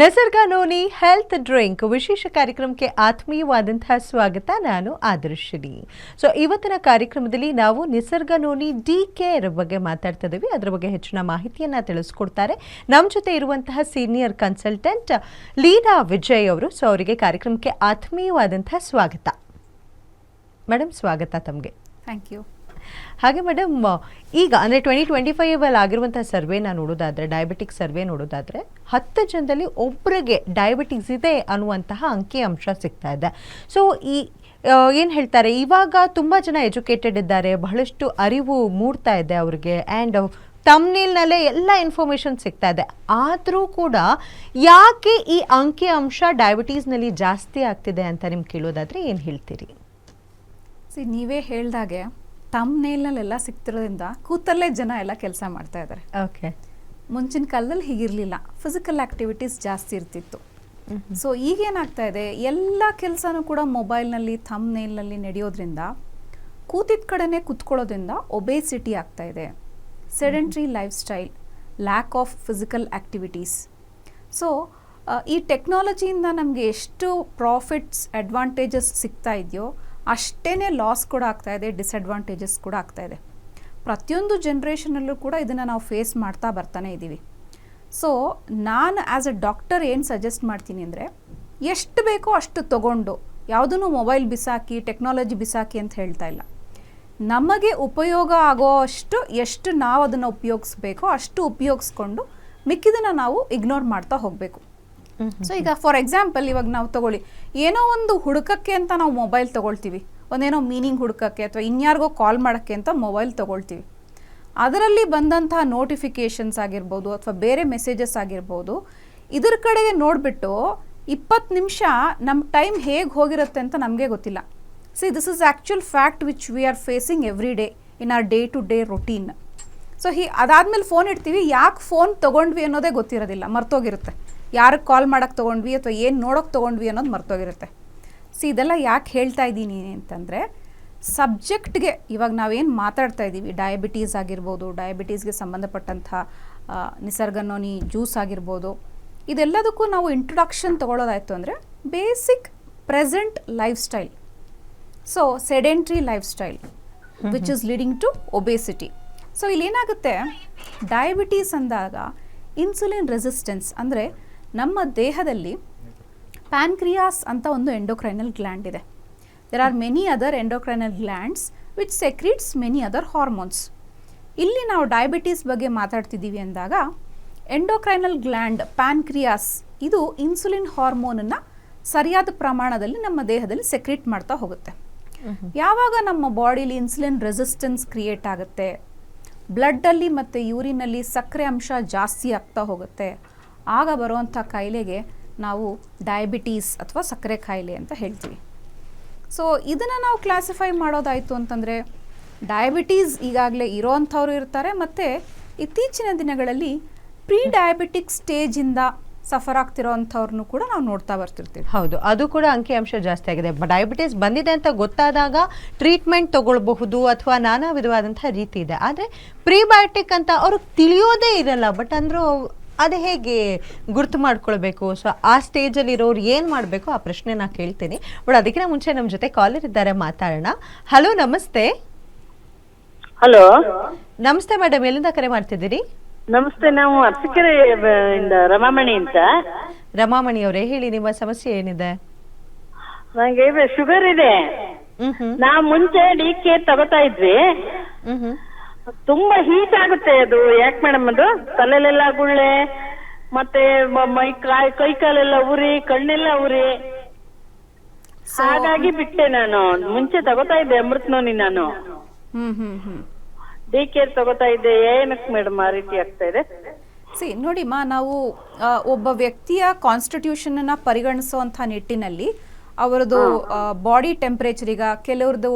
ನಿಸರ್ಗ noni health drink ವಿಶೇಷ ಕಾರ್ಯಕ್ರಮಕ್ಕೆ ಆತ್ಮೀಯವಾದಂತಹ ಸ್ವಾಗತ. ನಾನು ಆದರ್ಶಿನಿ ಸೊ ಇವತ್ತಿನ ಕಾರ್ಯಕ್ರಮದಲ್ಲಿ ನಾವು ನಿಸರ್ಗ ನೋನಿ ಡಿ ಕೇರ್ ಬಗ್ಗೆ ಮಾತಾಡ್ತಾ ಇದ್ದೀವಿ ಅದರ ಬಗ್ಗೆ ಹೆಚ್ಚಿನ ಮಾಹಿತಿಯನ್ನು ತಿಳಿಸ್ಕೊಡ್ತಾರೆ. ನಮ್ಮ ಜೊತೆ ಇರುವಂತಹ ಸೀನಿಯರ್ ಕನ್ಸಲ್ಟೆಂಟ್ ಲೀನಾ ವಿಜಯ್ ಅವರು. ಸೊ ಅವರಿಗೆ ಕಾರ್ಯಕ್ರಮಕ್ಕೆ ಆತ್ಮೀಯವಾದಂತಹ ಸ್ವಾಗತ. ಮೇಡಮ್ ಸ್ವಾಗತ ತಮಗೆ. ಥ್ಯಾಂಕ್ ಯು ಹಾಗೆ ಮೇಡಮ್ ಈಗ ಅಂದರೆ ಟ್ವೆಂಟಿ ಟ್ವೆಂಟಿ ಫೈವ್ ಅಲ್ಲಿ ಆಗಿರುವಂಥ ಸರ್ವೆನ ನೋಡೋದಾದರೆ ಡಯಾಬಿಟಿಕ್ ಸರ್ವೆ ನೋಡೋದಾದರೆ, ಹತ್ತು ಜನದಲ್ಲಿ ಒಬ್ಬರಿಗೆ ಡಯಾಬಿಟಿಕ್ಸ್ ಇದೆ ಅನ್ನುವಂತಹ ಅಂಕಿ ಅಂಶ ಸಿಗ್ತಾ ಇದೆ. ಸೊ ಈ ಏನು ಹೇಳ್ತಾರೆ, ಇವಾಗ ತುಂಬ ಜನ ಎಜುಕೇಟೆಡ್ ಇದ್ದಾರೆ, ಬಹಳಷ್ಟು ಅರಿವು ಮೂಡ್ತಾ ಇದೆ ಅವ್ರಿಗೆ ಆ್ಯಂಡ್ ತಮ್ನೇಲ್ನಲ್ಲೇ ಎಲ್ಲ ಇನ್ಫಾರ್ಮೇಷನ್ ಸಿಗ್ತಾ ಇದೆ. ಆದರೂ ಕೂಡ ಯಾಕೆ ಈ ಅಂಕಿ ಅಂಶ ಡಯಾಬಿಟೀಸ್ನಲ್ಲಿ ಜಾಸ್ತಿ ಆಗ್ತಿದೆ ಅಂತ ನಿಮ್ಗೆ ಕೇಳೋದಾದರೆ ಏನು ಹೇಳ್ತೀರಿ? ಸಿ, ನೀವೇ ಹೇಳ್ದಾಗೆ ತಮ್ಮ ನೇಲ್ನಲ್ಲೆಲ್ಲ ಸಿಗ್ತಿರೋದ್ರಿಂದ ಕೂತಲ್ಲೇ ಜನ ಎಲ್ಲ ಕೆಲಸ ಮಾಡ್ತಾ ಇದ್ದಾರೆ ಓಕೆ ಮುಂಚಿನ ಕಾಲದಲ್ಲಿ ಹೀಗಿರಲಿಲ್ಲ. ಫಿಸಿಕಲ್ ಆಕ್ಟಿವಿಟೀಸ್ ಜಾಸ್ತಿ ಇರ್ತಿತ್ತು. ಸೊ ಈಗೇನಾಗ್ತಾ ಇದೆ? ಎಲ್ಲ ಕೆಲಸನೂ ಕೂಡ ಮೊಬೈಲ್ನಲ್ಲಿ ಥಮ್ ನೇಲ್ನಲ್ಲಿ ನಡೆಯೋದ್ರಿಂದ ಕೂತಿದ ಕಡೆನೇ ಕೂತ್ಕೊಳ್ಳೋದ್ರಿಂದ ಒಬೇಸಿಟಿ ಆಗ್ತಾ ಇದೆ. Sedentary lifestyle lack of physical activities so ಈ ಟೆಕ್ನಾಲಜಿಯಿಂದ ನಮಗೆ ಎಷ್ಟು ಪ್ರಾಫಿಟ್ಸ್ ಅಡ್ವಾಂಟೇಜಸ್ ಸಿಗ್ತಾ ಇದೆಯೋ ಅಷ್ಟೇ ಲಾಸ್ ಕೂಡ ಆಗ್ತಾ ಇದೆ ಡಿಸ್ಅಡ್ವಾಂಟೇಜಸ್ ಕೂಡ ಆಗ್ತಾ ಇದೆ. ಪ್ರತಿಯೊಂದು ಜನ್ರೇಷನಲ್ಲೂ ಕೂಡ ಇದನ್ನು ನಾವು ಫೇಸ್ ಮಾಡ್ತಾ ಬರ್ತಾನೆ ಇದ್ದೀವಿ ಸೊ ನಾನು ಆ್ಯಸ್ ಅ ಡಾಕ್ಟರ್ ಏನು ಸಜೆಸ್ಟ್ ಮಾಡ್ತೀನಿ ಅಂದರೆ, ಎಷ್ಟು ಬೇಕೋ ಅಷ್ಟು ತೊಗೊಂಡು, ಯಾವುದನ್ನು ಮೊಬೈಲ್ ಬಿಸಾಕಿ ಟೆಕ್ನಾಲಜಿ ಬಿಸಾಕಿ ಅಂತ ಹೇಳ್ತಾ ಇಲ್ಲ. ನಮಗೆ ಉಪಯೋಗ ಆಗೋ ಅಷ್ಟು ಎಷ್ಟು ನಾವು ಅದನ್ನು ಉಪಯೋಗಿಸ್ಬೇಕೋ ಅಷ್ಟು ಉಪಯೋಗಿಸ್ಕೊಂಡು ಮಿಕ್ಕಿದನ್ನು ನಾವು ಇಗ್ನೋರ್ ಮಾಡ್ತಾ ಹೋಗಬೇಕು. ಸೊ ಈಗ ಫಾರ್ ಎಕ್ಸಾಂಪಲ್ ಇವಾಗ ನಾವು ತಗೊಳ್ಳಿ, ಏನೋ ಒಂದು ಹುಡುಕಕ್ಕೆ ಅಂತ ನಾವು ಮೊಬೈಲ್ ತಗೊಳ್ತೀವಿ. ಒಂದೇನೋ ಮೀನಿಂಗ್ ಹುಡುಕಕ್ಕೆ ಅಥವಾ ಇನ್ಯಾರಿಗೋ ಕಾಲ್ ಮಾಡೋಕ್ಕೆ ಅಂತ ಮೊಬೈಲ್ ತಗೊಳ್ತೀವಿ. ಅದರಲ್ಲಿ ಬಂದಂತಹ ನೋಟಿಫಿಕೇಷನ್ಸ್ ಆಗಿರ್ಬೋದು ಅಥವಾ ಬೇರೆ ಮೆಸೇಜಸ್ ಆಗಿರ್ಬೋದು, ಇದ್ರ ಕಡೆಗೆ ನೋಡಿಬಿಟ್ಟು ಇಪ್ಪತ್ತು ನಿಮಿಷ ನಮ್ಮ ಟೈಮ್ ಹೇಗೆ ಹೋಗಿರುತ್ತೆ ಅಂತ ನಮಗೆ ಗೊತ್ತಿಲ್ಲ. See this is actual fact which we are facing every day in our day to day routine so ಹೀ, ಅದಾದ್ಮೇಲೆ ಫೋನ್ ಇಡ್ತೀವಿ. ಯಾಕೆ ಫೋನ್ ತೊಗೊಂಡ್ವಿ ಅನ್ನೋದೇ ಗೊತ್ತಿರೋದಿಲ್ಲ. ಮರ್ತೋಗಿರುತ್ತೆ. ಯಾರಿಗೆ ಕಾಲ್ ಮಾಡೋಕ್ಕೆ ತೊಗೊಂಡ್ವಿ ಅಥವಾ ಏನು ನೋಡೋಕೆ ತೊಗೊಂಡ್ವಿ ಅನ್ನೋದು ಮರ್ತೋಗಿರುತ್ತೆ. ಸೊ ಇದೆಲ್ಲ ಯಾಕೆ ಹೇಳ್ತಾ ಇದ್ದೀನಿ ಅಂತಂದರೆ ಸಬ್ಜೆಕ್ಟ್ಗೆ ಇವಾಗ ನಾವೇನು ಮಾತಾಡ್ತಾ ಇದ್ದೀವಿ ಡಯಾಬಿಟೀಸ್ ಆಗಿರ್ಬೋದು ಡಯಾಬಿಟೀಸ್ಗೆ ಸಂಬಂಧಪಟ್ಟಂಥ ನಿಸರ್ಗನೋನಿ ಜ್ಯೂಸ್ ಆಗಿರ್ಬೋದು, ಇದೆಲ್ಲದಕ್ಕೂ ನಾವು ಇಂಟ್ರೊಡಕ್ಷನ್ ತೊಗೊಳೋದಾಯಿತು ಅಂದರೆ basic present lifestyle so sedentary lifestyle which is leading to obesity so ಇಲ್ಲೇನಾಗುತ್ತೆ? Diabetes ಅಂದಾಗ ಇನ್ಸುಲಿನ್ ರೆಸಿಸ್ಟೆನ್ಸ್ ಅಂದರೆ ನಮ್ಮ ದೇಹದಲ್ಲಿ ಪ್ಯಾನ್ಕ್ರಿಯಾಸ್ ಅಂತ ಒಂದು ಎಂಡೋಕ್ರೈನಲ್ ಗ್ಲ್ಯಾಂಡ್ ಇದೆ. There are many other endocrinal glands which secretes many other hormones ಇಲ್ಲಿ ನಾವು ಡಯಾಬಿಟೀಸ್ ಬಗ್ಗೆ ಮಾತಾಡ್ತಿದ್ದೀವಿ ಅಂದಾಗ ಎಂಡೋಕ್ರೈನಲ್ ಗ್ಲ್ಯಾಂಡ್ ಪ್ಯಾನ್ಕ್ರಿಯಾಸ್ ಇದು ಇನ್ಸುಲಿನ್ ಹಾರ್ಮೋನನ್ನು ಸರಿಯಾದ ಪ್ರಮಾಣದಲ್ಲಿ ನಮ್ಮ ದೇಹದಲ್ಲಿ ಸೆಕ್ರೀಟ್ ಮಾಡ್ತಾ ಹೋಗುತ್ತೆ. ಯಾವಾಗ ನಮ್ಮ ಬಾಡಿಲಿ ಇನ್ಸುಲಿನ್ ರೆಸಿಸ್ಟೆನ್ಸ್ ಕ್ರಿಯೇಟ್ ಆಗುತ್ತೆ ಬ್ಲಡ್ಡಲ್ಲಿ ಮತ್ತು ಯೂರಿನಲ್ಲಿ ಸಕ್ಕರೆ ಅಂಶ ಜಾಸ್ತಿ ಆಗ್ತಾ ಹೋಗುತ್ತೆ ಆಗ ಬರುವಂಥ ಕಾಯಿಲೆಗೆ ನಾವು ಡಯಾಬಿಟೀಸ್ ಅಥವಾ ಸಕ್ಕರೆ ಕಾಯಿಲೆ ಅಂತ ಹೇಳ್ತೀವಿ. ಸೊ ಇದನ್ನು ನಾವು ಕ್ಲಾಸಿಫೈ ಮಾಡೋದಾಯಿತು ಅಂತಂದರೆ ಡಯಾಬಿಟೀಸ್ ಈಗಾಗಲೇ ಇರೋವಂಥವ್ರು ಇರ್ತಾರೆ ಮತ್ತು ಇತ್ತೀಚಿನ ದಿನಗಳಲ್ಲಿ ಪ್ರೀ ಡಯಾಬಿಟಿಕ್ ಸ್ಟೇಜಿಂದ ಸಫರ್ ಆಗ್ತಿರೋವಂಥವ್ರನ್ನು ಕೂಡ ನಾವು ನೋಡ್ತಾ ಬರ್ತಿರ್ತೀವಿ. ಹೌದು, ಅದು ಕೂಡ ಅಂಕಿಅಂಶ ಜಾಸ್ತಿ ಆಗಿದೆ. ಡಯಾಬಿಟೀಸ್ ಬಂದಿದೆ ಅಂತ ಗೊತ್ತಾದಾಗ ಟ್ರೀಟ್ಮೆಂಟ್ ತಗೊಳ್ಬಹುದು ಅಥವಾ ನಾನಾ ವಿಧವಾದಂಥ ರೀತಿ ಇದೆ. ಆದರೆ ಪ್ರೀಬಯೋಟಿಕ್ ಅಂತ ಅವ್ರಿಗೆ ತಿಳಿಯೋದೇ ಇರಲ್ಲ ಬಟ್ ಅಂದರೂ ಅದು ಹೇಗೆ ಗುರ್ತು ಮಾಡ್ಕೊಳ್ಬೇಕು? ಸೊ ಆ ಸ್ಟೇಜಲ್ಲಿ ಇರೋರು ಏನು ಮಾಡಬೇಕು? ಆ ಪ್ರಶ್ನೆ ನಾ ಕೇಳ್ತೀನಿ. ಬಟ್ ಅದಕ್ಕಿಂತ ಮುಂಚೆ ನಮ್ಮ ಜೊತೆ ಕಾಲರ್ ಇದ್ದಾರೆ ಮಾತಾಡೋಣ. ಹಲೋ ನಮಸ್ತೆ. ಹಲೋ ನಮಸ್ತೆ ಮೇಡಮ್ ಎಲ್ಲಿಂದ ಕರೆ ಮಾಡ್ತಿದ್ದೀರಿ? ನಮಸ್ತೆ ನಾವು ಅರಸೀಕೆರೆ ಇಂದ ರಮಾಮಣಿ ಅಂತ. ರಮಾಮಣಿ ಅವರೇ ಹೇಳಿ ನಿಮ್ಮ ಸಮಸ್ಯೆ ಏನಿದೆ? ನಂಗೆ ಶುಗರ್ ಇದೆ. ಹ್ಮ್ ಹ್ಮ್. ನಾ ಮುಂಚೆ ಡಿ ಕೆ ತಗೋತಾ ಇದ್ವಿ. ಹ್ಮ್ ಹ್ಮ್. ತುಂಬಾ ಹೀಟ್ ಆಗುತ್ತೆ ಅದು. ಯಾಕೆ ಮೇಡಮ್ ಅದು? ತಲೆಲೆಲ್ಲ ಗುಳ್ಳೆ ಮತ್ತೆ ಮ- ಮೈ ಕಾಯ್ ಕೈ ಕಾಲೆಲ್ಲ ಉರಿ ಕಣ್ಣೆಲ್ಲ ಉರಿ. ಹಾಗಾಗಿ ಬಿಟ್ಟೆ ನಾನು. ಮುಂಚೆ ತಗೋತಾ ಇದ್ದೆ ಅಮೃತ್ ನೋನಿ ನಾನು. ಹ್ಮ್ ಹ್ಮ್ ಹ್ಮ್. ಡಿ ಕೇರ್ ತಗೋತಾ ಇದ್ದೆ. ಏನಕ್ಕೆ ಮೇಡಮ್ ಆ ರೀತಿ ಆಗ್ತಾ ಇದೆ? ಸಿ ನೋಡಿಮ್ಮ ನಾವು ಆ, ಒಬ್ಬ ವ್ಯಕ್ತಿಯ ಕಾನ್ಸ್ಟಿಟ್ಯೂಷನ್ ಅನ್ನ ಪರಿಗಣಿಸುವಂತ ನಿಟ್ಟಿನಲ್ಲಿ ಅವರದು ಬಾಡಿ ಟೆಂಪರೇಚರ್ ಈಗ ಕೆಲವ್ರದ್ದು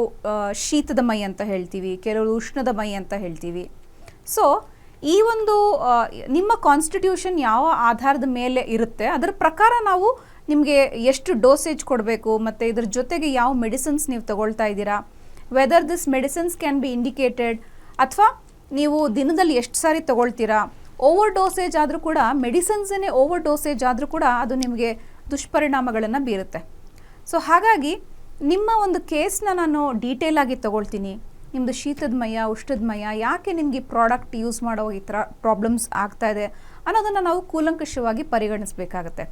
ಶೀತದ ಮೈ ಅಂತ ಹೇಳ್ತೀವಿ ಕೆಲವರು ಉಷ್ಣದ ಮೈ ಅಂತ ಹೇಳ್ತೀವಿ. ಸೊ ಈ ಒಂದು ನಿಮ್ಮ ಕಾನ್ಸ್ಟಿಟ್ಯೂಷನ್ ಯಾವ ಆಧಾರದ ಮೇಲೆ ಇರುತ್ತೆ ಅದರ ಪ್ರಕಾರ ನಾವು ನಿಮಗೆ ಎಷ್ಟು ಡೋಸೇಜ್ ಕೊಡಬೇಕು ಮತ್ತು ಇದ್ರ ಜೊತೆಗೆ ಯಾವ ಮೆಡಿಸಿನ್ಸ್ ನೀವು ತಗೊಳ್ತಾ ಇದ್ದೀರಾ whether this medicines can be indicated ಅಥವಾ ನೀವು ದಿನದಲ್ಲಿ ಎಷ್ಟು ಸಾರಿ ತಗೊಳ್ತೀರಾ ಓವರ್ ಡೋಸೇಜ್ ಆದರೂ ಕೂಡ ಮೆಡಿಸಿನ್ಸನ್ನೇ ಓವರ್ ಡೋಸೇಜ್ ಆದರೂ ಕೂಡ ಅದು ನಿಮಗೆ ದುಷ್ಪರಿಣಾಮಗಳನ್ನು ಬೀರುತ್ತೆ. ಸೊ ಹಾಗಾಗಿ ನಿಮ್ಮ ಒಂದು ಕೇಸ್ನ ನಾನು ಡೀಟೇಲ್ ಆಗಿ ತಗೊಳ್ತೀನಿ. ನಿಮ್ಮದು ಶೀತದ ಮಯ, ಉಷ್ಣದ ಮಯ, ಯಾಕೆ ನಿಮಗೆ ಪ್ರಾಡಕ್ಟ್ ಯೂಸ್ ಮಾಡೋ ಈ ಥರ ಪ್ರಾಬ್ಲಮ್ಸ್ ಆಗ್ತಾ ಇದೆ ಅನ್ನೋದನ್ನು ನಾವು ಕೂಲಂಕಷವಾಗಿ ಪರಿಗಣಿಸಬೇಕಾಗತ್ತೆ.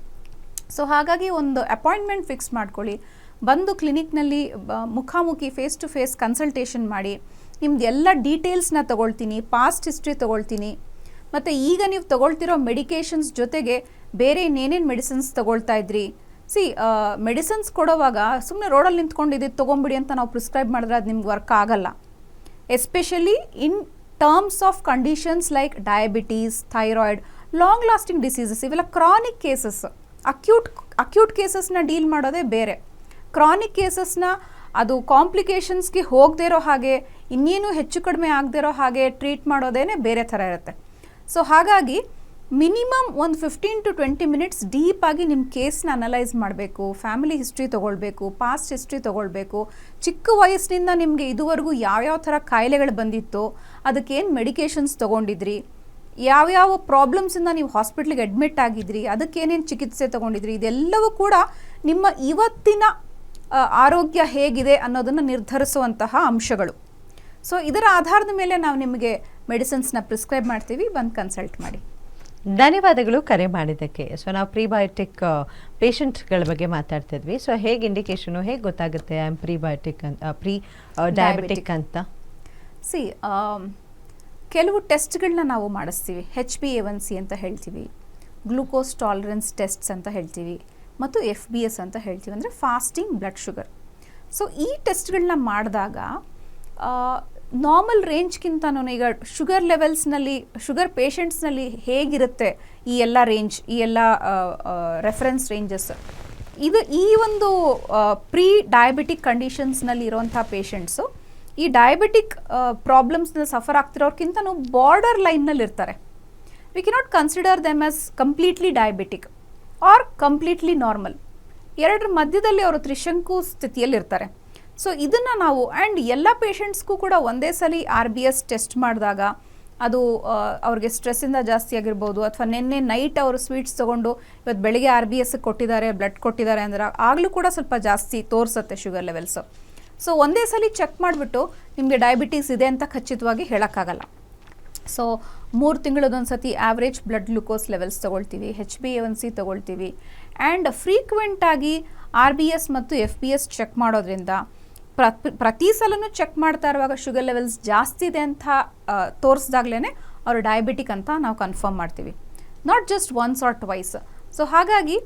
ಸೊ ಹಾಗಾಗಿ ಒಂದು ಅಪಾಯಿಂಟ್ಮೆಂಟ್ ಫಿಕ್ಸ್ ಮಾಡ್ಕೊಳ್ಳಿ. ಬಂದು ಕ್ಲಿನಿಕ್ನಲ್ಲಿ ಮುಖಾಮುಖಿ ಫೇಸ್ ಟು ಫೇಸ್ ಕನ್ಸಲ್ಟೇಷನ್ ಮಾಡಿ. ನಿಮ್ದು ಎಲ್ಲ ಡೀಟೇಲ್ಸ್ನ ತೊಗೊಳ್ತೀನಿ ಪಾಸ್ಟ್ ಹಿಸ್ಟ್ರಿ ತೊಗೊಳ್ತೀನಿ. ಮತ್ತು ಈಗ ನೀವು ತೊಗೊಳ್ತಿರೋ ಮೆಡಿಕೇಷನ್ಸ್ ಜೊತೆಗೆ ಬೇರೆ ಇನ್ನೇನೇನು ಮೆಡಿಸಿನ್ಸ್ ತೊಗೊಳ್ತಾ ಇದ್ರಿ? ಸಿ ಮೆಡಿಸಿನ್ಸ್ ಕೊಡೋವಾಗ ಸುಮ್ಮನೆ ರೋಡಲ್ಲಿ ನಿಂತ್ಕೊಂಡು ಇದು ತೊಗೊಂಬಿಡಿ ಅಂತ ನಾವು ಪ್ರಿಸ್ಕ್ರೈಬ್ ಮಾಡಿದ್ರೆ ಅದು ನಿಮ್ಗೆ ವರ್ಕ್ ಆಗಲ್ಲ. Especially in terms of conditions like diabetes thyroid long lasting diseases ಇವೆಲ್ಲ ಕ್ರಾನಿಕ್ ಕೇಸಸ್ ಅಕ್ಯೂಟ್ ಅಕ್ಯೂಟ್ ಕೇಸಸ್ನ ಡೀಲ್ ಮಾಡೋದೇ ಬೇರೆ. ಕ್ರಾನಿಕ್ ಕೇಸಸ್ನ ಅದು ಕಾಂಪ್ಲಿಕೇಶನ್ಸ್ಗೆ ಹೋಗದೇ ಇರೋ ಹಾಗೆ, ಇನ್ನೇನು ಹೆಚ್ಚು ಕಡಿಮೆ ಆಗದೇ ಇರೋ ಹಾಗೆ ಟ್ರೀಟ್ ಮಾಡೋದೇನೆ ಬೇರೆ ಥರ ಇರುತ್ತೆ. ಸೊ ಹಾಗಾಗಿ ಮಿನಿಮಮ್ ಒಂದು ಫಿಫ್ಟೀನ್ ಟು ಟ್ವೆಂಟಿ ಮಿನಿಟ್ಸ್ ಡೀಪಾಗಿ ನಿಮ್ಮ ಕೇಸ್ನ ಅನಲೈಸ್ ಮಾಡಬೇಕು ಫ್ಯಾಮಿಲಿ ಹಿಸ್ಟ್ರಿ ತೊಗೊಳ್ಬೇಕು ಪಾಸ್ಟ್ ಹಿಸ್ಟ್ರಿ ತೊಗೊಳ್ಬೇಕು. ಚಿಕ್ಕ ವಯಸ್ಸಿನಿಂದ ನಿಮಗೆ ಇದುವರೆಗೂ ಯಾವ್ಯಾವ ಥರ ಕಾಯಿಲೆಗಳು ಬಂದಿತ್ತು, ಅದಕ್ಕೇನು ಮೆಡಿಕೇಷನ್ಸ್ ತೊಗೊಂಡಿದ್ರಿ, ಯಾವ್ಯಾವ ಪ್ರಾಬ್ಲಮ್ಸಿಂದ ನೀವು ಹಾಸ್ಪಿಟ್ಲಿಗೆ ಅಡ್ಮಿಟ್ ಆಗಿದ್ರಿ, ಅದಕ್ಕೇನೇನು ಚಿಕಿತ್ಸೆ ತೊಗೊಂಡಿದ್ರಿ, ಇದೆಲ್ಲವೂ ಕೂಡ ನಿಮ್ಮ ಇವತ್ತಿನ ಆರೋಗ್ಯ ಹೇಗಿದೆ ಅನ್ನೋದನ್ನು ನಿರ್ಧರಿಸುವಂತಹ ಅಂಶಗಳು. ಸೊ ಇದರ ಆಧಾರದ ಮೇಲೆ ನಾವು ನಿಮಗೆ ಮೆಡಿಸಿನ್ಸ್ನ ಪ್ರಿಸ್ಕ್ರೈಬ್ ಮಾಡ್ತೀವಿ, ಬಂದು ಕನ್ಸಲ್ಟ್ ಮಾಡಿ. ಧನ್ಯವಾದಗಳು ಕರೆ ಮಾಡಿದ್ದಕ್ಕೆ. ಸೊ ನಾವು ಪ್ರೀಬಯೋಟಿಕ್ ಪೇಷಂಟ್ಗಳ ಬಗ್ಗೆ ಮಾತಾಡ್ತಿದ್ವಿ. ಸೊ ಹೇಗೆ ಇಂಡಿಕೇಶನು ಹೇಗೆ ಗೊತ್ತಾಗುತ್ತೆ? ಐ ಆಮ್ ಪ್ರೀಬಯೋಟಿಕ್ ಅಂತ ಪ್ರೀ ಡಯಾಬಿಟಿಕ್ ಅಂತ? ಸಿ ಕೆಲವು ಟೆಸ್ಟ್ಗಳನ್ನ ನಾವು ಮಾಡಿಸ್ತೀವಿ. H B A one C ಅಂತ ಹೇಳ್ತೀವಿ. ಗ್ಲೂಕೋಸ್ ಟಾಲರೆನ್ಸ್ ಟೆಸ್ಟ್ಸ್ ಅಂತ ಹೇಳ್ತೀವಿ. ಮತ್ತು ಎಫ್ ಬಿ ಎಸ್ ಅಂತ ಹೇಳ್ತೀವಿ. ಅಂದರೆ ಫಾಸ್ಟಿಂಗ್ ಬ್ಲಡ್ ಶುಗರ್ ಸೊ ಈ ಟೆಸ್ಟ್ಗಳನ್ನ ಮಾಡಿದಾಗ ನಾರ್ಮಲ್ ರೇಂಜ್ಗಿಂತನೂ ಈಗ ಶುಗರ್ ಲೆವೆಲ್ಸ್ನಲ್ಲಿ ಶುಗರ್ ಪೇಷಂಟ್ಸ್ನಲ್ಲಿ ಹೇಗಿರುತ್ತೆ ಈ ಎಲ್ಲ ರೇಂಜ್ ಈ ಎಲ್ಲ ರೆಫರೆನ್ಸ್ ರೇಂಜಸ್ ಇದು ಈ ಒಂದು ಪ್ರೀ ಡಯಾಬಿಟಿಕ್ ಕಂಡೀಷನ್ಸ್ನಲ್ಲಿ ಇರುವಂಥ ಪೇಷಂಟ್ಸು ಈ ಡಯಾಬಿಟಿಕ್ ಪ್ರಾಬ್ಲಮ್ಸ್ನ ಸಫರ್ ಆಗ್ತಿರೋರ್ಕಿಂತನೂ ಬಾರ್ಡರ್ ಲೈನ್ನಲ್ಲಿ ಇರ್ತಾರೆ. We cannot consider them as completely diabetic or completely normal ಎರಡರ ಮಧ್ಯದಲ್ಲಿ ಅವರು ತ್ರಿಶಂಕು ಸ್ಥಿತಿಯಲ್ಲಿ ಇರ್ತಾರೆ ಸೊ ಇದನ್ನು ನಾವು ಆ್ಯಂಡ್ ಎಲ್ಲ ಪೇಷಂಟ್ಸ್ಗೂ ಕೂಡ ಒಂದೇ ಸಲ ಆರ್ ಬಿ ಎಸ್ ಟೆಸ್ಟ್ ಮಾಡಿದಾಗ, ಅದು ಅವ್ರಿಗೆ ಸ್ಟ್ರೆಸ್ಸಿಂದ ಜಾಸ್ತಿ ಆಗಿರ್ಬೋದು, ಅಥವಾ ನಿನ್ನೆ ನೈಟ್ ಅವರು ಸ್ವೀಟ್ಸ್ ತೊಗೊಂಡು ಇವತ್ತು ಬೆಳಗ್ಗೆ ಆರ್ ಬಿ ಎಸ್ ಕೊಟ್ಟಿದ್ದಾರೆ ಬ್ಲಡ್ ಕೊಟ್ಟಿದ್ದಾರೆ ಅಂದ್ರೆ, ಆಗಲೂ ಕೂಡ ಸ್ವಲ್ಪ ಜಾಸ್ತಿ ತೋರಿಸುತ್ತೆ ಶುಗರ್ ಲೆವೆಲ್ಸು ಸೊ ಒಂದೇ ಸಲ ಚೆಕ್ ಮಾಡಿಬಿಟ್ಟು, ನಿಮಗೆ ಡಯಾಬಿಟೀಸ್ ಇದೆ ಅಂತ ಖಚಿತವಾಗಿ ಹೇಳೋಕ್ಕಾಗಲ್ಲ. ಸೊ ಮೂರು ತಿಂಗಳದೊಂದು ಸತಿ ಆ್ಯಾವ್ರೇಜ್ ಬ್ಲಡ್ ಗ್ಲುಕೋಸ್ ಲೆವೆಲ್ಸ್ ತೊಗೊಳ್ತೀವಿ H B A one C ತೊಗೊಳ್ತೀವಿ ಆ್ಯಂಡ್ ಫ್ರೀಕ್ವೆಂಟಾಗಿ ಆರ್ ಬಿ ಎಸ್ ಮತ್ತು ಎಫ್ ಬಿ ಎಸ್ ಚೆಕ್ ಮಾಡೋದ್ರಿಂದ ಪ್ರತಿ ಸಲನೂ ಚೆಕ್ ಮಾಡ್ತಾ ಇರುವಾಗ ಶುಗರ್ ಲೆವೆಲ್ಸ್ ಜಾಸ್ತಿ ಇದೆ ಅಂತ ತೋರಿಸ್ದಾಗ್ಲೇ ಅವರು ಡಯಾಬಿಟಿಕ್ ಅಂತ ನಾವು ಕನ್ಫರ್ಮ್ ಮಾಡ್ತೀವಿ. Not just once or twice so ಹಾಗಾಗಿ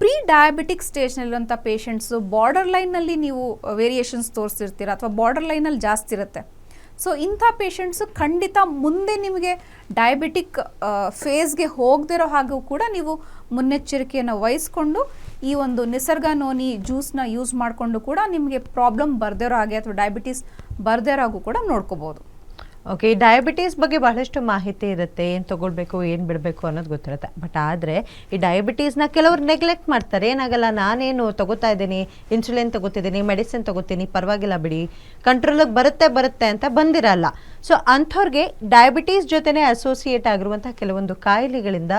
ಪ್ರೀ ಡಯಾಬಿಟಿಕ್ ಸ್ಟೇಜ್ನಲ್ಲಿರುವಂಥ ಪೇಷಂಟ್ಸು ಬಾರ್ಡರ್ ಲೈನಲ್ಲಿ ನೀವು ವೇರಿಯೇಷನ್ಸ್ ತೋರಿಸಿರ್ತೀರ ಅಥವಾ ಬಾರ್ಡರ್ ಲೈನಲ್ಲಿ ಜಾಸ್ತಿ ಇರುತ್ತೆ. ಸೊ ಇಂಥ ಪೇಷಂಟ್ಸು ಖಂಡಿತ ಮುಂದೆ ನಿಮಗೆ ಡಯಾಬಿಟಿಕ್ ಫೇಸ್ಗೆ ಹೋಗದಿರೋ ಹಾಗೂ ಕೂಡ ನೀವು ಮುನ್ನೆಚ್ಚರಿಕೆಯನ್ನು ವಹಿಸ್ಕೊಂಡು ಈ ಒಂದು ನಿಸರ್ಗ ನೋನಿ ಜ್ಯೂಸ್ನ ಯೂಸ್ ಮಾಡಿಕೊಂಡು ಕೂಡ ನಿಮಗೆ ಪ್ರಾಬ್ಲಮ್ ಬರ್ದಿರೋ ಹಾಗೆ ಅಥವಾ ಡಯಾಬಿಟೀಸ್ ಬರ್ದಿರೋ ಹಾಗೂ ಕೂಡ ನೋಡ್ಕೋಬೋದು. ಓಕೆ ಈ ಡಯಾಬಿಟೀಸ್ ಬಗ್ಗೆ ಬಹಳಷ್ಟು ಮಾಹಿತಿ ಇರುತ್ತೆ, ಏನು ತೊಗೊಳ್ಬೇಕು, ಏನು ಬಿಡಬೇಕು ಅನ್ನೋದು ಗೊತ್ತಿರುತ್ತೆ. ಬಟ್ ಆದರೆ ಈ ಡಯಾಬಿಟೀಸ್ನ ಕೆಲವರು ನೆಗ್ಲೆಕ್ಟ್ ಮಾಡ್ತಾರೆ. ಏನಾಗಲ್ಲ, ನಾನೇನು ತಗೋತಾ ಇದ್ದೀನಿ ಇನ್ಸುಲಿನ್ ತಗೋತಿದ್ದೀನಿ ಮೆಡಿಸಿನ್ ತಗೋತೀನಿ, ಪರವಾಗಿಲ್ಲ ಬಿಡಿ ಕಂಟ್ರೋಲಿಗೆ ಬರುತ್ತೆ ಬರುತ್ತೆ ಅಂತ ಬಂದಿರಲ್ಲ. ಸೊ ಅಂಥವ್ರಿಗೆ ಡಯಾಬಿಟೀಸ್ ಜೊತೆನೇ ಅಸೋಸಿಯೇಟ್ ಆಗಿರುವಂಥ ಕೆಲವೊಂದು ಕಾಯಿಲೆಗಳಿಂದ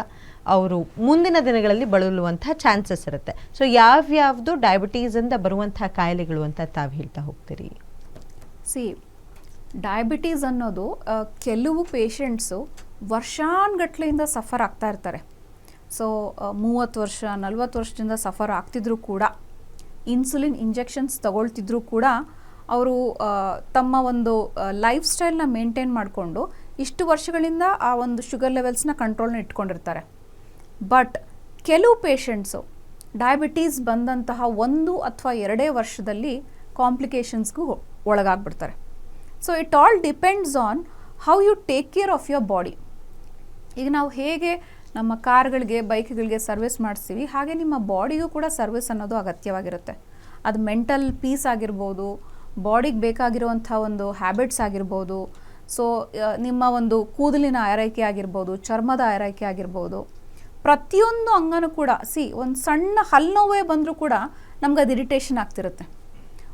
ಅವರು ಮುಂದಿನ ದಿನಗಳಲ್ಲಿ ಬಳಲುವಂಥ ಚಾನ್ಸಸ್ ಇರುತ್ತೆ. ಸೊ ಯಾವ್ಯಾವುದು ಡಯಾಬಿಟೀಸಿಂದ ಬರುವಂಥ ಕಾಯಿಲೆಗಳು ಅಂತ ತಾವು ಹೇಳ್ತಾ ಹೋಗ್ತೀರಿ. ಸಿ ಡಯಾಬಿಟೀಸ್ ಅನ್ನೋದು ಕೆಲವು ಪೇಷಂಟ್ಸು ವರ್ಷಾನ್ಗಟ್ಲೆಯಿಂದ ಸಫರ್ ಆಗ್ತಾ ಇರ್ತಾರೆ. ಸೊ ಮೂವತ್ತು ವರ್ಷ, ನಲ್ವತ್ತು ವರ್ಷದಿಂದ ಸಫರ್ ಆಗ್ತಿದ್ರು ಕೂಡ ಇನ್ಸುಲಿನ್ ಇಂಜೆಕ್ಷನ್ಸ್ ತಗೊಳ್ತಿದ್ರು ಕೂಡ, ಅವರು ತಮ್ಮ ಒಂದು ಲೈಫ್ ಸ್ಟೈಲ್ನ ಮೇಂಟೈನ್ ಮಾಡಿಕೊಂಡು ಇಷ್ಟು ವರ್ಷಗಳಿಂದ ಆ ಒಂದು ಶುಗರ್ ಲೆವೆಲ್ಸ್ನ ಕಂಟ್ರೋಲ್ನ ಇಟ್ಕೊಂಡಿರ್ತಾರೆ. ಬಟ್ ಕೆಲವು ಪೇಷಂಟ್ಸು ಡಯಾಬಿಟೀಸ್ ಬಂದಂತಹ ಒಂದು ಅಥವಾ ಎರಡೇ ವರ್ಷದಲ್ಲಿ ಕಾಂಪ್ಲಿಕೇಶನ್ಸ್ಗೂ ಒಳಗಾಗ್ಬಿಡ್ತಾರೆ. So it all depends on how you take care of your body ಈಗ ನಾವು ಹೇಗೆ ನಮ್ಮ ಕಾರ್ಗಳಿಗೆ, ಬೈಕ್ಗಳಿಗೆ ಸರ್ವಿಸ್ ಮಾಡಿಸ್ತೀವಿ, ಹಾಗೆ ನಿಮ್ಮ ಬಾಡಿಗೂ ಕೂಡ ಸರ್ವಿಸ್ ಅನ್ನೋದು ಅಗತ್ಯವಾಗಿರುತ್ತೆ. ಅದು ಮೆಂಟಲ್ ಪೀಸ್ ಆಗಿರ್ಬೋದು ಬಾಡಿಗೆ ಬೇಕಾಗಿರುವಂಥ ಒಂದು ಹ್ಯಾಬಿಟ್ಸ್ ಆಗಿರ್ಬೋದು. ಸೊ ನಿಮ್ಮ ಒಂದು ಕೂದಲಿನ ಆರೈಕೆ ಆಗಿರ್ಬೋದು, ಚರ್ಮದ ಆರೈಕೆ ಆಗಿರ್ಬೋದು. ಪ್ರತಿಯೊಂದು ಅಂಗನೂ ಕೂಡ ಸಿ ಒಂದು ಸಣ್ಣ ಹಲ್ಲು ನೋವೇ ಬಂದರೂ ಕೂಡ ನಮ್ಗೆ ಅದು ಇರಿಟೇಷನ್ ಆಗ್ತಿರುತ್ತೆ.